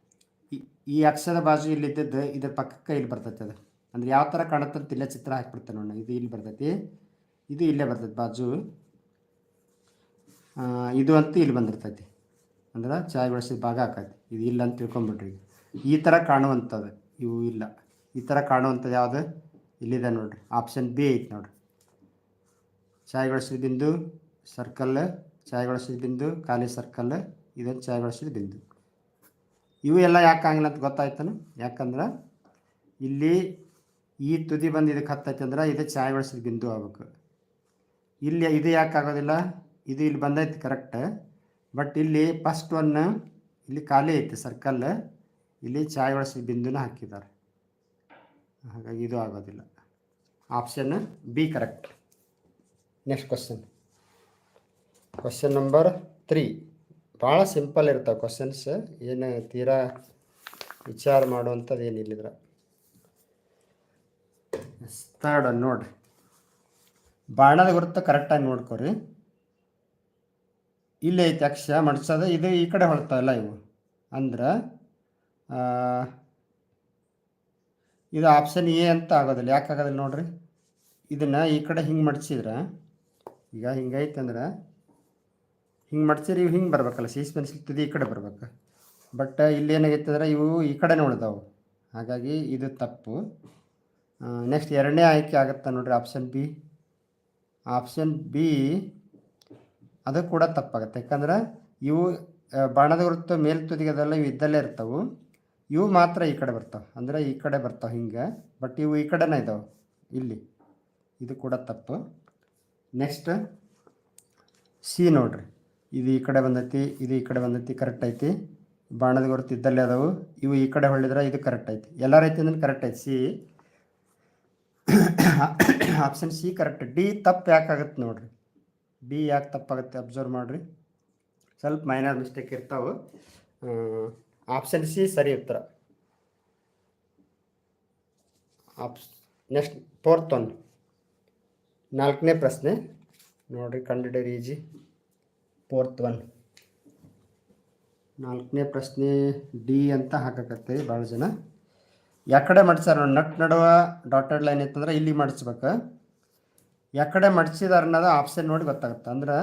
ಈ- ಈ ಅಕ್ಷದ ಬಾಜು ಇಲ್ಲಿದ್ದದ್ದು, ಇದ್ರ ಪಕ್ಕಕ್ಕೆ ಇಲ್ಲಿ ಬರ್ತೈತಿ ಅದು. ಅಂದ್ರೆ ಯಾವ ಥರ ಕಾಣುತ್ತೆ ಅಂತ ಇಲ್ಲೇ ಚಿತ್ರ ಹಾಕ್ಬಿಡ್ತೇನೆ ನೋಡಿ, ಇದು ಇಲ್ಲಿ ಬರ್ತೈತಿ. ಇದು ಇಲ್ಲೇ ಬರ್ತೈತಿ ಬಾಜು. ಇದು ಅಂತೂ ಇಲ್ಲಿ ಬಂದಿರ್ತೈತಿ. ಅಂದ್ರೆ ಚಾಯ್ ಬೆಳೆಸಿದ ಭಾಗ ಹಾಕೈತಿ. ಇದು ಇಲ್ಲ ಅಂತ ತಿಳ್ಕೊಂಬಿಡ್ರಿ ಈ ಥರ ಕಾಣುವಂಥದ್ದು ಇವು ಇಲ್ಲ. ಈ ಥರ ಕಾಣುವಂಥದ್ದು ಯಾವುದು? ಇಲ್ಲಿದೆ ನೋಡ್ರಿ. ಆಪ್ಷನ್ ಬಿ ಐತಿ ನೋಡ್ರಿ. ಚಾಯಗೊಳಿಸಿದ ಬಿಂದು ಸರ್ಕಲ್ ಚಾಯಗೊಳಿಸಿದ ಬಿಂದು, ಖಾಲಿ ಸರ್ಕಲ್ ಇದೊಂದು ಚಾಯಗೊಳಿಸಿದ ಬಿಂದು. ಇವು ಎಲ್ಲ ಯಾಕೆ ಆಗಿಲ್ಲ ಅಂತ ಗೊತ್ತಾಯ್ತಾನು? ಯಾಕಂದ್ರೆ ಇಲ್ಲಿ ಈ ತುದಿ ಬಂದು ಇದಕ್ಕೆ ಹತ್ತೈತೆ ಅಂದ್ರೆ ಇದು ಛಾಯಗೊಳಿಸಿದ ಬಿಂದು ಆಗ್ಬೇಕು. ಇಲ್ಲಿ ಇದು ಯಾಕೆ ಆಗೋದಿಲ್ಲ? ಇದು ಇಲ್ಲಿ ಬಂದೈತಿ ಕರೆಕ್ಟ್ ಬಟ್ ಇಲ್ಲಿ ಫಸ್ಟ್ ಒನ್ ಇಲ್ಲಿ ಖಾಲಿ ಐತಿ ಸರ್ಕಲ್ ಇಲ್ಲಿ ಛಾಯಗೊಳಿಸಿದ ಬಿಂದುನ ಹಾಕಿದ್ದಾರೆ ಹಾಗಾಗಿ ಇದು ಆಗೋದಿಲ್ಲ. Option B correct next question question number three ಭಾಳ ಸಿಂಪಲ್ ಇರ್ತಾವೆ ಕ್ವಶನ್ಸ್ ಏನು ತೀರಾ ವಿಚಾರ ಮಾಡುವಂಥದ್ದು ಏನಿಲ್ಲಿದ್ರ ಥರ್ಡ್ ನೋಡ್ರಿ. ಬಾಣದ ಗುರುತು ಕರೆಕ್ಟಾಗಿ ನೋಡ್ಕೊರಿ. ಇಲ್ಲಿ ಐತಿ ಅಕ್ಷ ಮಡ್ಸೋದು ಇದು ಈ ಕಡೆ ಹೊಳ್ತಾವಲ್ಲ ಇವು. ಅಂದ್ರೆ ಇದು ಆಪ್ಷನ್ ಎ ಅಂತ ಆಗೋದಿಲ್ಲ. ಯಾಕೆ ಆಗೋದಿಲ್ಲ ನೋಡ್ರಿ? ಇದನ್ನು ಈ ಕಡೆ ಹಿಂಗೆ ಮಡ್ಸಿದ್ರೆ, ಈಗ ಹಿಂಗೈತೆ ಅಂದ್ರೆ, ಹಿಂಗೆ ಮಡ್ಸಿದ್ರೆ ಇವು ಹಿಂಗೆ ಬರ್ಬೇಕಲ್ಲ. ಸೀಸ್ ಪೆನ್ಸಿಲ್ ತುದಿ ಈ ಕಡೆ ಬರ್ಬೇಕು. ಬಟ್ ಇಲ್ಲಿ ಏನಾಗೈತೆ ಅಂದ್ರೆ ಇವು ಈ ಕಡೆನೇ ಉಳಿದವು. ಹಾಗಾಗಿ ಇದು ತಪ್ಪು. ನೆಕ್ಸ್ಟ್ ಎರಡನೇ ಆಯ್ಕೆ ಆಗುತ್ತೆ ನೋಡ್ರಿ ಆಪ್ಷನ್ ಬಿ ಆಪ್ಷನ್ ಬಿ ಅದು ಕೂಡ ತಪ್ಪಾಗುತ್ತೆ. ಯಾಕಂದ್ರೆ ಇವು ಬಾಣದ ವೃತ್ತ ಮೇಲ್ ತುದಿಗದೆಲ್ಲ ಇವು ಇದ್ದಲ್ಲೇ ಇರ್ತವೆ. ಇವು ಮಾತ್ರ ಈ ಕಡೆ ಬರ್ತಾವೆ. ಅಂದರೆ ಈ ಕಡೆ ಬರ್ತಾವೆ ಹಿಂಗೆ ಬಟ್ ಇವು ಈ ಕಡೆನೇ ಇದಾವೆ. ಇಲ್ಲಿ. ಇದು ಕೂಡ ತಪ್ಪು. ನೆಕ್ಸ್ಟ್ ಸಿ ನೋಡ್ರಿ. ಇದು ಈ ಕಡೆ ಬಂದೈತಿ, ಇದು ಈ ಕಡೆ ಬಂದೈತಿ ಕರೆಕ್ಟ್ ಐತಿ. ಬಾಣದ ಗುರುತು ಇದ್ದಲ್ಲೇ ಅದಾವು. ಇವು ಈ ಕಡೆ ಹೊಳ್ಳಿದ್ರೆ ಇದು ಕರೆಕ್ಟ್ ಐತಿ. ಎಲ್ಲ ರೀತಿಯಿಂದ ಕರೆಕ್ಟ್ ಐತಿ. C option C correct D ತಪ್ಪು ಯಾಕಾಗತ್ತೆ ನೋಡ್ರಿ. ಡಿ ಯಾಕೆ ತಪ್ಪಾಗುತ್ತೆ ಅಬ್ಸರ್ವ್ ಮಾಡಿರಿ. ಸ್ವಲ್ಪ ಮೈನರ್ ಮಿಸ್ಟೇಕ್ ಇರ್ತಾವೆ. ಆಪ್ಷನ್ ಸಿ ಸರಿ ಉತ್ತರ. ಆಪ್ಸ್ ನೆಕ್ಸ್ಟ್ ಫೋರ್ತ್ ಒನ್ ನಾಲ್ಕನೇ ಪ್ರಶ್ನೆ. ನೋಡ್ರಿ ಕಂಡಿಡೀರಿ ಈಜಿ. ಫೋರ್ತ್ ಒನ್ ನಾಲ್ಕನೇ ಪ್ರಶ್ನೆ ಡಿ ಅಂತ ಹಾಕಕತ್ತೆ ಭಾಳ ಜನ. ಯಾಕಡೆ ಮಡ್ಸಾರ ನೋಡಿ, ನಟ್ ನಡುವ ಡಾಟೆಡ್ ಲೈನ್ ಇತ್ತಂದ್ರೆ ಇಲ್ಲಿ ಮಾಡಿಸ್ಬೇಕು. ಯಾಕಡೆ ಮಾಡಿಸಿದಾರೆ ಅನ್ನೋದು ಆಪ್ಷನ್ ನೋಡಿ ಗೊತ್ತಾಗುತ್ತೆ. ಅಂದ್ರೆ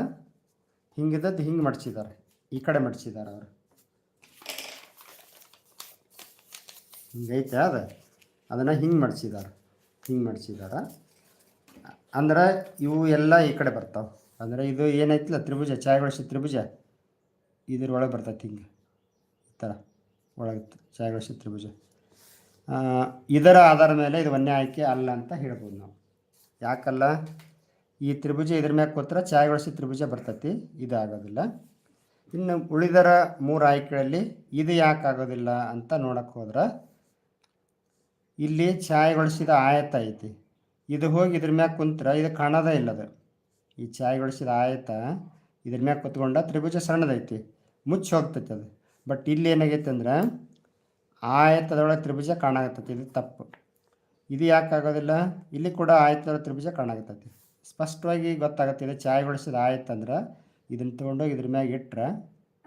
ಹಿಂಗಿದ್ದದ್ದು ಹಿಂಗೆ ಮಾಡಿಸಿದ್ದಾರೆ ಈ ಕಡೆ ಮಾಡಿಸಿದ್ದಾರೆ ಅವರು. ಹಿಂಗೈತೆ ಅದು. ಅದನ್ನು ಹಿಂಗೆ ಮಾಡಿಸಿದ್ದಾರೆ ಹಿಂಗೆ ಮಾಡಿಸಿದ್ದಾರೆ ಅಂದ್ರೆ ಇವು ಎಲ್ಲ ಈ ಕಡೆ ಬರ್ತಾವೆ. ಅಂದರೆ ಇದು ಏನೈತಿಲ್ಲ ತ್ರಿಭುಜ ಛಾಯಗೊಳಿಸಿ ತ್ರಿಭುಜ. ಇದ್ರೊಳಗೆ ಬರ್ತೈತೆ ಹಿಂಗೆ. ಈ ಥರ ಒಳಗೆ ಛಾಯಗೊಳಿಸಿ ತ್ರಿಭುಜ. ಇದರ ಆಧಾರದ ಮೇಲೆ ಇದು ಒಂದೇ ಆಯ್ಕೆ ಅಲ್ಲ ಅಂತ ಹೇಳ್ಬೋದು ನಾವು. ಯಾಕಲ್ಲ? ಈ ತ್ರಿಭುಜ ಇದ್ರ ಮ್ಯಾಗ ಕೂತ್ರೆ ಛಾಯೆಗೊಳಿಸಿ ತ್ರಿಭುಜ ಬರ್ತತಿ ಇದು ಆಗೋದಿಲ್ಲ ಇನ್ನು ಉಳಿದರ ಮೂರು ಆಯ್ಕೆಗಳಲ್ಲಿ ಇದು ಯಾಕೆ ಆಗೋದಿಲ್ಲ ಅಂತ ನೋಡಕ್ಕೆ ಹೋದ್ರೆ, ಇಲ್ಲಿ ಛಾಯೆಗೊಳಿಸಿದ ಆಯತ ಐತಿ. ಇದು ಹೋಗಿ ಇದ್ರ ಮ್ಯಾಗ ಕುಂತ್ರೆ, ಇದು ಕಾಣೋದೇ ಇಲ್ಲದು. ಈ ಛಾಯೆಗೊಳಿಸಿದ ಆಯತ ಇದ್ರ ಮ್ಯಾಗ ಕುತ್ಕೊಂಡ ತ್ರಿಭುಜ ಸಣ್ಣದೈತಿ, ಮುಚ್ಚಿ ಹೋಗ್ತೈತೆ ಅದು. ಬಟ್ ಇಲ್ಲಿ ಏನಾಗೈತೆ ಅಂದ್ರೆ ಆಯತದೊಳಗೆ ತ್ರಿಭುಜ ಕಾಣಾಗತ್ತೈತಿ ಇದು ತಪ್ಪು. ಇದು ಯಾಕೆ ಆಗೋದಿಲ್ಲ? ಇಲ್ಲಿ ಕೂಡ ಆಯತದೊಳಗೆ ತ್ರಿಭುಜ ಕಾಣಾಗತ್ತೈತಿ ಸ್ಪಷ್ಟವಾಗಿ ಗೊತ್ತಾಗತ್ತೆ ಇದು ಛಾಯೆಗೊಳಿಸಿದ ಆಯತ ಅಂದ್ರೆ ಇದನ್ನು ತೊಗೊಂಡೋಗಿ ಇದ್ರ ಮ್ಯಾಗೆ ಇಟ್ಟರೆ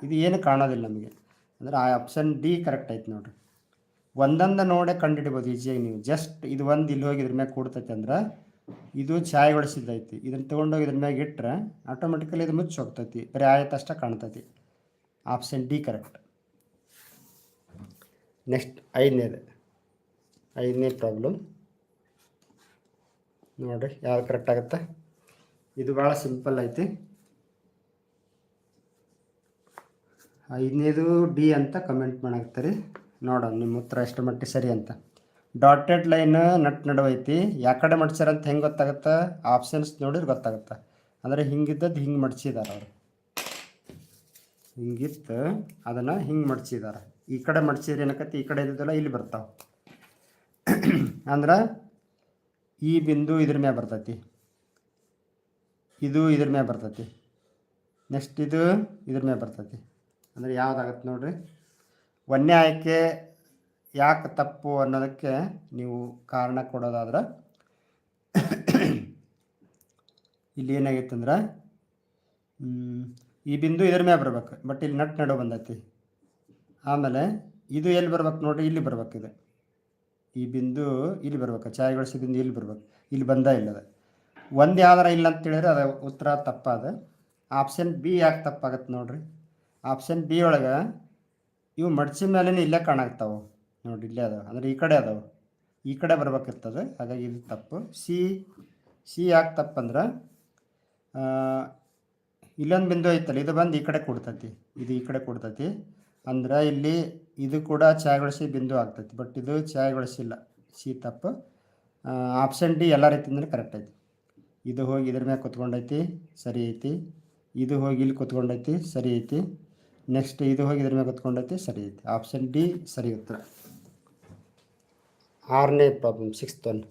ಇದು ಏನು ಕಾಣೋದಿಲ್ಲ ನಮಗೆ. ಅಂದ್ರೆ ಆ ಆಪ್ಷನ್ ಡಿ ಕರೆಕ್ಟ್ ಐತೆ ನೋಡಿರಿ. ಒಂದೊಂದು ನೋಡೇ ಕಂಡುಹಿಡಿಬೋದು ಈಜಿಯಾಗಿ ನೀವು. ಜಸ್ಟ್ ಇದು ಒಂದು ಇಲ್ಲಿ ಹೋಗಿ ಇದ್ರ ಮ್ಯಾಗ ಕೂಡ್ತೈತೆ ಅಂದ್ರೆ ಇದು ಛಾಯಗೊಳಿಸಿದ್ದೈತಿ. ಇದನ್ನು ತೊಗೊಂಡೋಗಿ ಇದ್ರ ಮ್ಯಾಗ ಇಟ್ಟರೆ ಆಟೋಮೆಟಿಕಲಿ ಇದು ಮುಚ್ಚಿ ಹೋಗ್ತೈತಿ. ಬರೀ ಆಯತ ಅಷ್ಟೇ ಕಾಣ್ತೈತಿ. ಆಪ್ಷನ್ ಡಿ ಕರೆಕ್ಟ್ ನೆಕ್ಸ್ಟ್ ಐದನೇದು ಐದನೇ ಪ್ರಾಬ್ಲಮ್ ನೋಡಿರಿ ಯಾವ್ದು ಕರೆಕ್ಟ್ ಆಗುತ್ತೆ? ಇದು ಭಾಳ ಸಿಂಪಲ್ ಐತಿ. ಐದನೇದು ಡಿ ಅಂತ ಕಮೆಂಟ್ ಮಾಡಾಕ್ತಾರೆ ನೋಡೋಣ ನಿಮ್ಮ ಉತ್ತರ ಎಷ್ಟು ಮಟ್ಟಿಗೆ ಸರಿ ಅಂತ. ಡಾಟೆಡ್ ಲೈನ್ ನಟ್ ನಡುವೈತಿ ಐತಿ. ಯಾ ಕಡೆ ಮಡ್ಸ್ಯಾರ ಅಂತ ಹೆಂಗೆ ಗೊತ್ತಾಗುತ್ತೆ? ಆಪ್ಷನ್ಸ್ ನೋಡಿದ್ರೆ ಗೊತ್ತಾಗುತ್ತೆ. ಅಂದರೆ ಹಿಂಗಿದ್ದದ್ದು ಹಿಂಗೆ ಮಡ್ಸಿದಾರೆ ಅವರು. ಹಿಂಗಿತ್ತು, ಅದನ್ನು ಹಿಂಗೆ ಮಡ್ಸಿದಾರೆ. ಈ ಕಡೆ ಮಡಿಸಿದ್ರೆ ಏನಕ್ಕತ್ತಿ ಈ ಕಡೆ ಇದ್ದಲ್ಲ ಇಲ್ಲಿ ಬರ್ತಾವೆ. ಅಂದ್ರೆ ಈ ಬಿಂದು ಇದ್ರ ಮ್ಯಾಗ ಬರ್ತೈತಿ. ಇದು ಇದ್ರ ಮ್ಯಾಗ ಬರ್ತೈತಿ. ನೆಕ್ಸ್ಟ್ ಇದು ಇದ್ರ ಮ್ಯಾಗ ಬರ್ತೈತಿ. ಅಂದರೆ ಯಾವುದಾಗತ್ತೆ ನೋಡಿರಿ? ಒಂದೇ ಆಯ್ಕೆ ಯಾಕೆ ತಪ್ಪು ಅನ್ನೋದಕ್ಕೆ ನೀವು ಕಾರಣ ಕೊಡೋದಾದ್ರೆ ಇಲ್ಲಿ ಏನಾಗೈತೆ ಅಂದ್ರೆ ಈ ಬಿಂದು ಇದ್ರ ಮ್ಯಾಗ ಬರ್ಬೇಕು. ಬಟ್ ಇಲ್ಲಿ ನಟ್ ನಡು ಬಂದೈತಿ. ಆಮೇಲೆ ಇದು ಎಲ್ಲಿ ಬರ್ಬೇಕು ನೋಡಿರಿ? ಇಲ್ಲಿ ಬರ್ಬೇಕು ಇದು. ಈ ಬಿಂದು ಇಲ್ಲಿ ಬರ್ಬೇಕು. ಛಾಯಗೊಳಿಸಿ ಬಿಂದು ಇಲ್ಲಿ ಬರ್ಬೇಕು. ಇಲ್ಲಿ ಬಂದ ಇಲ್ಲದ. ಒಂದು ಯಾವ್ದಾರ ಇಲ್ಲ ಅಂತ ಹೇಳಿದ್ರೆ ಅದು ಉತ್ತರ ತಪ್ಪಾದ. ಆಪ್ಷನ್ ಬಿ ಯಾಕೆ ತಪ್ಪಾಗತ್ತೆ ನೋಡ್ರಿ? ಆಪ್ಷನ್ ಬಿ ಒಳಗೆ ಇವು ಮಡ್ಚಿ ಮೇಲೇ ಇಲ್ಲೇ ಕಾಣಾಗ್ತಾವೆ. ನೋಡ್ರಿ, ಇಲ್ಲೇ ಅದಾವೆ. ಅಂದ್ರೆ ಈ ಕಡೆ ಅದಾವೆ. ಈ ಕಡೆ ಬರ್ಬೇಕಿರ್ತದೆ. ಹಾಗಾಗಿ ಇದು ತಪ್ಪು. ಸಿ ಸಿ ಯಾಕೆ ತಪ್ಪಂದ್ರೆ ಇಲ್ಲೊಂದು ಬಿಂದು ಐತಲ್ಲ, ಇದು ಬಂದು ಈ ಕಡೆ ಕೊಡ್ತೈತಿ. ಇದು ಈ ಕಡೆ ಕೊಡ್ತೈತಿ. ಅಂದ್ರೆ ಇಲ್ಲಿ ಇದು ಕೂಡ ಛಾಯಗೊಳಿಸಿ ಬಿಂದು ಆಗ್ತೈತಿ ಬಟ್ ಇದು ಛಾಯಗೊಳಿಸಿಲ್ಲ ಸಿ ತಪ್ಪು. ಆಪ್ಷನ್ ಡಿ ಎಲ್ಲ ರೀತಿಯಿಂದ ಕರೆಕ್ಟ್ ಐತಿ. ಇದು ಹೋಗಿ ಇದ್ರ ಮ್ಯಾಗ ಕುತ್ಕೊಂಡೈತಿ, ಸರಿ ಐತಿ. ಇದು ಹೋಗಿ ಇಲ್ಲಿ ಕುತ್ಕೊಂಡೈತಿ, ಸರಿ ಐತಿ. ನೆಕ್ಸ್ಟ್ ಇದು ಹೋಗಿ ಇದ್ರ ಮ್ಯಾಗ ಕುತ್ಕೊಂಡೈತಿ, ಸರಿ ಐತಿ. ಆಪ್ಷನ್ ಡಿ ಸರಿ ಉತ್ತರ. ಆರನೇ ಪ್ರಾಬ್ಲಮ್ ಸಿಕ್ಸ್ತ್ ಒನ್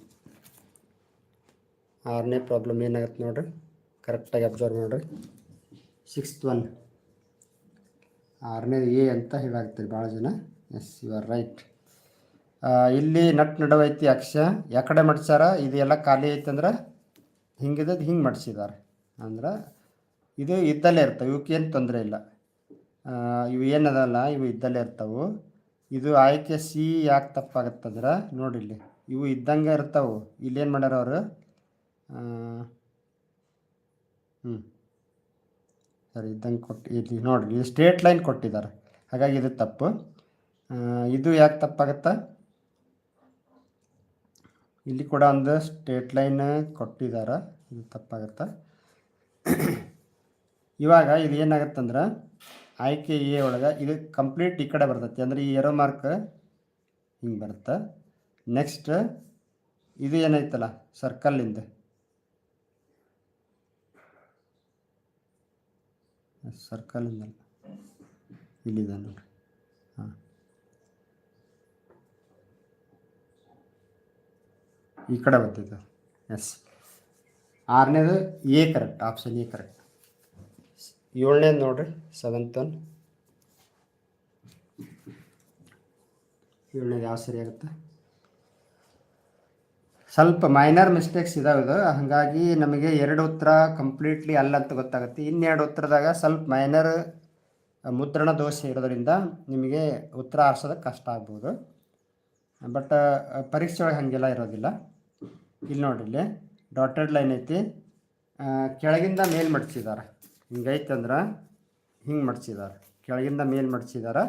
ಆರನೇ ಪ್ರಾಬ್ಲಮ್ ಏನಾಗುತ್ತೆ ನೋಡ್ರಿ? ಕರೆಕ್ಟಾಗಿ ಅಬ್ಸರ್ವ್ ಮಾಡ್ರಿ. ಸಿಕ್ಸ್ತ್ ಒನ್ ಆರನೇದು ಎ ಅಂತ ಹೇಳಾಗ್ತಾರೆ ಭಾಳ ಜನ. ಎಸ್ ಯು ಆರ್ ರೈಟ್ ಇಲ್ಲಿ ನಟ್ ನಡವೈತಿ ಅಕ್ಷ. ಯಾಕಡೆ ಮಡ್ಸಾರ ಇದು ಎಲ್ಲ ಖಾಲಿ ಐತಂದ್ರೆ ಹಿಂಗಿದ್ದದ್ದು ಹಿಂಗೆ ಮಡ್ಸಿದ್ದಾರೆ ಅಂದ್ರೆ ಇದು ಇದ್ದಲ್ಲೇ ಇರ್ತವೆ. ಇವಕ್ಕೇನು ತೊಂದರೆ ಇಲ್ಲ. ಇವು ಏನದಲ್ಲ ಇವು ಇದ್ದಲ್ಲೇ ಇರ್ತವೆ. ಇದು ಆಯ್ಕೆ ಸಿ ಯಾಕೆ ತಪ್ಪಾಗತ್ತಂದ್ರೆ ನೋಡಿ ಇಲ್ಲಿ. ಇವು ಇದ್ದಂಗೆ ಇರ್ತವೆ. ಇಲ್ಲೇನು ಮಾಡ್ಯಾರ ಅವರು? ಹ್ಞೂ ಸರಿ, ಇದ್ದಂಗೆ ಕೊಟ್ಟು, ಇಲ್ಲಿ ನೋಡಿರಿ ಇದು ಸ್ಟ್ರೇಟ್ ಲೈನ್ ಕೊಟ್ಟಿದ್ದಾರೆ. ಹಾಗಾಗಿ ಇದು ತಪ್ಪು. ಇದು ಯಾಕೆ ತಪ್ಪಾಗತ್ತಾ? ಇಲ್ಲಿ ಕೂಡ ಒಂದು ಸ್ಟ್ರೇಟ್ ಲೈನ್ ಕೊಟ್ಟಿದ್ದಾರೆ. ಇದು ತಪ್ಪಾಗತ್ತೆ? ಇವಾಗ ಇದು ಏನಾಗತ್ತಂದ್ರೆ, ಆಯ್ಕೆ ಎ ಒಳಗೆ ಇದು ಕಂಪ್ಲೀಟ್ ಈ ಕಡೆ ಬರ್ತೈತಿ. ಅಂದ್ರೆ ಈ ಎರೋ ಮಾರ್ಕ್ ಹಿಂಗೆ ಬರುತ್ತೆ. ನೆಕ್ಸ್ಟ್ ಇದು ಏನೈತಲ್ಲ ಸರ್ಕಲ್ಲಿಂದ ಸರ್ಕಲಿಂದ ಇಲ್ಲಿದೆ ನೋಡಿ ಹಾಂ. ಈ ಕಡೆ ಬರ್ತೈತೆ. ಎಸ್. ಆರನೇದು A correct, option A correct. ಏಳನೇದು ನೋಡಿರಿ ಸೆವೆಂತ್ ಒನ್ ಏಳನೇದು ಯಾವ ಸರಿ ಆಗುತ್ತೆ? ಸ್ವಲ್ಪ ಮೈನರ್ ಮಿಸ್ಟೇಕ್ಸ್ ಇದಾವೆ ಇದು. ಹಾಗಾಗಿ ನಮಗೆ ಎರಡು ಉತ್ತರ ಕಂಪ್ಲೀಟ್ಲಿ ಅಲ್ಲ ಅಂತ ಗೊತ್ತಾಗುತ್ತೆ. ಇನ್ನೆರಡು ಉತ್ತರದಾಗ ಸ್ವಲ್ಪ ಮೈನರ್ ಮುದ್ರಣ ದೋಷ ಇರೋದ್ರಿಂದ ನಿಮಗೆ ಉತ್ತರ ಆರಿಸೋದಕ್ಕೆ ಕಷ್ಟ ಆಗ್ಬೋದು. ಬಟ್ ಪರೀಕ್ಷೆ ಒಳಗೆ ಹಾಗೆಲ್ಲ ಇರೋದಿಲ್ಲ. ಇಲ್ಲಿ ನೋಡ್ರಿ ಇಲ್ಲಿ ಡಾಟೆಡ್ ಲೈನ್ ಐತಿ. ಕೆಳಗಿಂದ ಮೇಲ್ ಮಡಿಸಿದ್ದಾರೆ ಹಿಂಗೈತೆ ಅಂದ್ರೆ ಹಿಂಗೆ ಮಡಿಸಿದ್ದಾರೆ ಕೆಳಗಿಂದ ಮೇಲ್ ಮಡಿಸಿದ್ದಾರೆ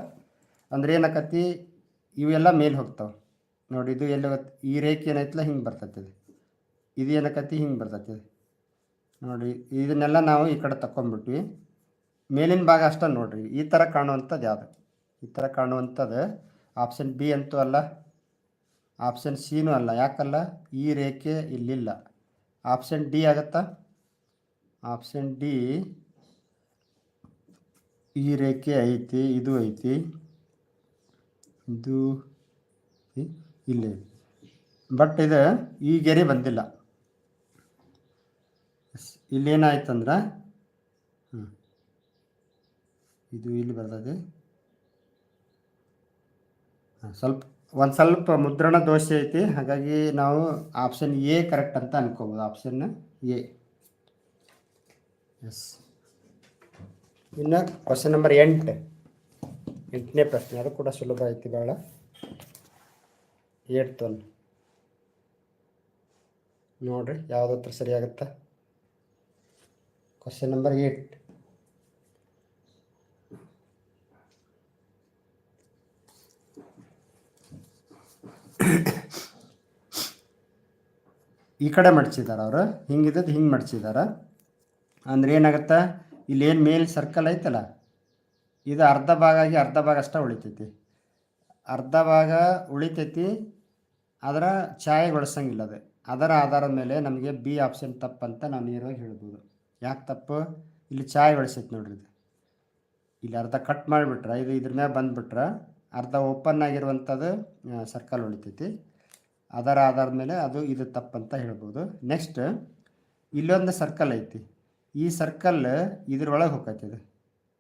ಅಂದ್ರೆ ಏನಕತ್ತಿ? ಇವೆಲ್ಲ ಮೇಲೆ ಹೋಗ್ತಾವೆ. ನೋಡಿ, ಇದು ಎಲ್ಲ ಈ ರೇಖೆ ಏನೈತಲ್ಲ ಹಿಂಗೆ ಬರ್ತೈತೆ ಇದು. ಏನಕತಿ ಹಿಂಗೆ ಬರ್ತೈತೆ ಇದು. ನೋಡಿ, ಇದನ್ನೆಲ್ಲ ನಾವು ಈ ಕಡೆ ತಗೊಂಡ್ಬಿಟ್ವಿ ಮೇಲಿನ ಭಾಗ ಅಷ್ಟೇ ನೋಡ್ರಿ, ಈ ಥರ ಕಾಣುವಂಥದ್ದು ಯಾವುದು? ಈ ಥರ ಕಾಣುವಂಥದ್ದು ಆಪ್ಷನ್ ಬಿ ಅಂತೂ ಅಲ್ಲ ಆಪ್ಷನ್ ಸಿನೂ ಅಲ್ಲ. ಯಾಕಲ್ಲ? ಈ ರೇಖೆ ಇಲ್ಲಿಲ್ಲ. ಆಪ್ಷನ್ ಡಿ ಆಗತ್ತಾ? ಆಪ್ಷನ್ ಡಿ ಈ ರೇಖೆ ಐತಿ, ಇದು ಐತಿ. ಇದು ಇಲ್ಲೇ. ಬಟ್ ಇದು ಈ ಗೆರೆ ಬಂದಿಲ್ಲ. ಇಲ್ಲೇನಾಯ್ತಂದ್ರೆ ಇದು ಇಲ್ಲಿ ಬರ್ತದೆ. ಸ್ವಲ್ಪ, ಒಂದು ಸ್ವಲ್ಪ ಮುದ್ರಣ ದೋಷ ಐತಿ. ಹಾಗಾಗಿ ನಾವು ಆಪ್ಷನ್ ಎ ಕರೆಕ್ಟ್ ಅಂತ ಅನ್ಕೋಬೋದು. ಆಪ್ಷನ್ ಎ ಎಸ್ ಇನ್ನು ಕ್ವಶನ್ ನಂಬರ್ ಎಂಟು. ಎಂಟನೇ ಪ್ರಶ್ನೆ. ಅದು ಕೂಡ ಸುಲಭ ಐತಿ ಭಾಳ ಏಟ್ ಒನ್ ನೋಡ್ರಿ, ಯಾವ್ದು ಉತ್ತರ ಸರಿಯಾಗುತ್ತಾ ಕ್ವಶನ್ ನಂಬರ್ ಏಟ್ ಈ ಕಡೆ ಮಡ್ಚಿದ್ದಾರೆ ಅವರು ಹಿಂಗಿದ್ದದ್ದು ಹಿಂಗೆ ಮಡ್ಚಿದ್ದಾರೆ ಅಂದ್ರೆ ಏನಾಗುತ್ತೆ? ಇಲ್ಲಿ ಏನು ಮೇಲ್ ಸರ್ಕಲ್ ಐತಲ್ಲ? ಇದು ಅರ್ಧ ಭಾಗ ಆಗಿ ಅರ್ಧ ಭಾಗ ಅಷ್ಟೇ ಉಳಿತೈತಿ. ಅರ್ಧ ಭಾಗ ಉಳಿತೈತಿ, ಅದರ ಛಾಯೆಗೊಳಿಸಂಗಿಲ್ಲ ಅದು ಅದರ ಆಧಾರದ ಮೇಲೆ ನಮಗೆ ಬಿ ಆಪ್ಷನ್ ತಪ್ಪಂತ ನಾವು ನೇರವಾಗಿ ಹೇಳ್ಬೋದು. ಯಾಕೆ ತಪ್ಪು? ಇಲ್ಲಿ ಛಾಯೆಗೊಳಿಸೈತಿ ನೋಡ್ರಿ ಇದು. ಇಲ್ಲಿ ಅರ್ಧ ಕಟ್ ಮಾಡಿಬಿಟ್ರೆ, ಇದು ಇದ್ರ ಮೇಲೆ ಬಂದುಬಿಟ್ರೆ, ಅರ್ಧ ಓಪನ್ ಆಗಿರುವಂಥದ್ದು ಸರ್ಕಲ್ ಉಳಿತೈತಿ. ಅದರ ಆಧಾರದ ಮೇಲೆ ಅದು ಇದು ತಪ್ಪಂತ ಹೇಳ್ಬೋದು. ನೆಕ್ಸ್ಟ್ ಇಲ್ಲೊಂದು ಸರ್ಕಲ್ ಐತಿ. ಈ ಸರ್ಕಲ್ ಇದ್ರೊಳಗೆ ಹೋಗತ್ತೆ ಇದು.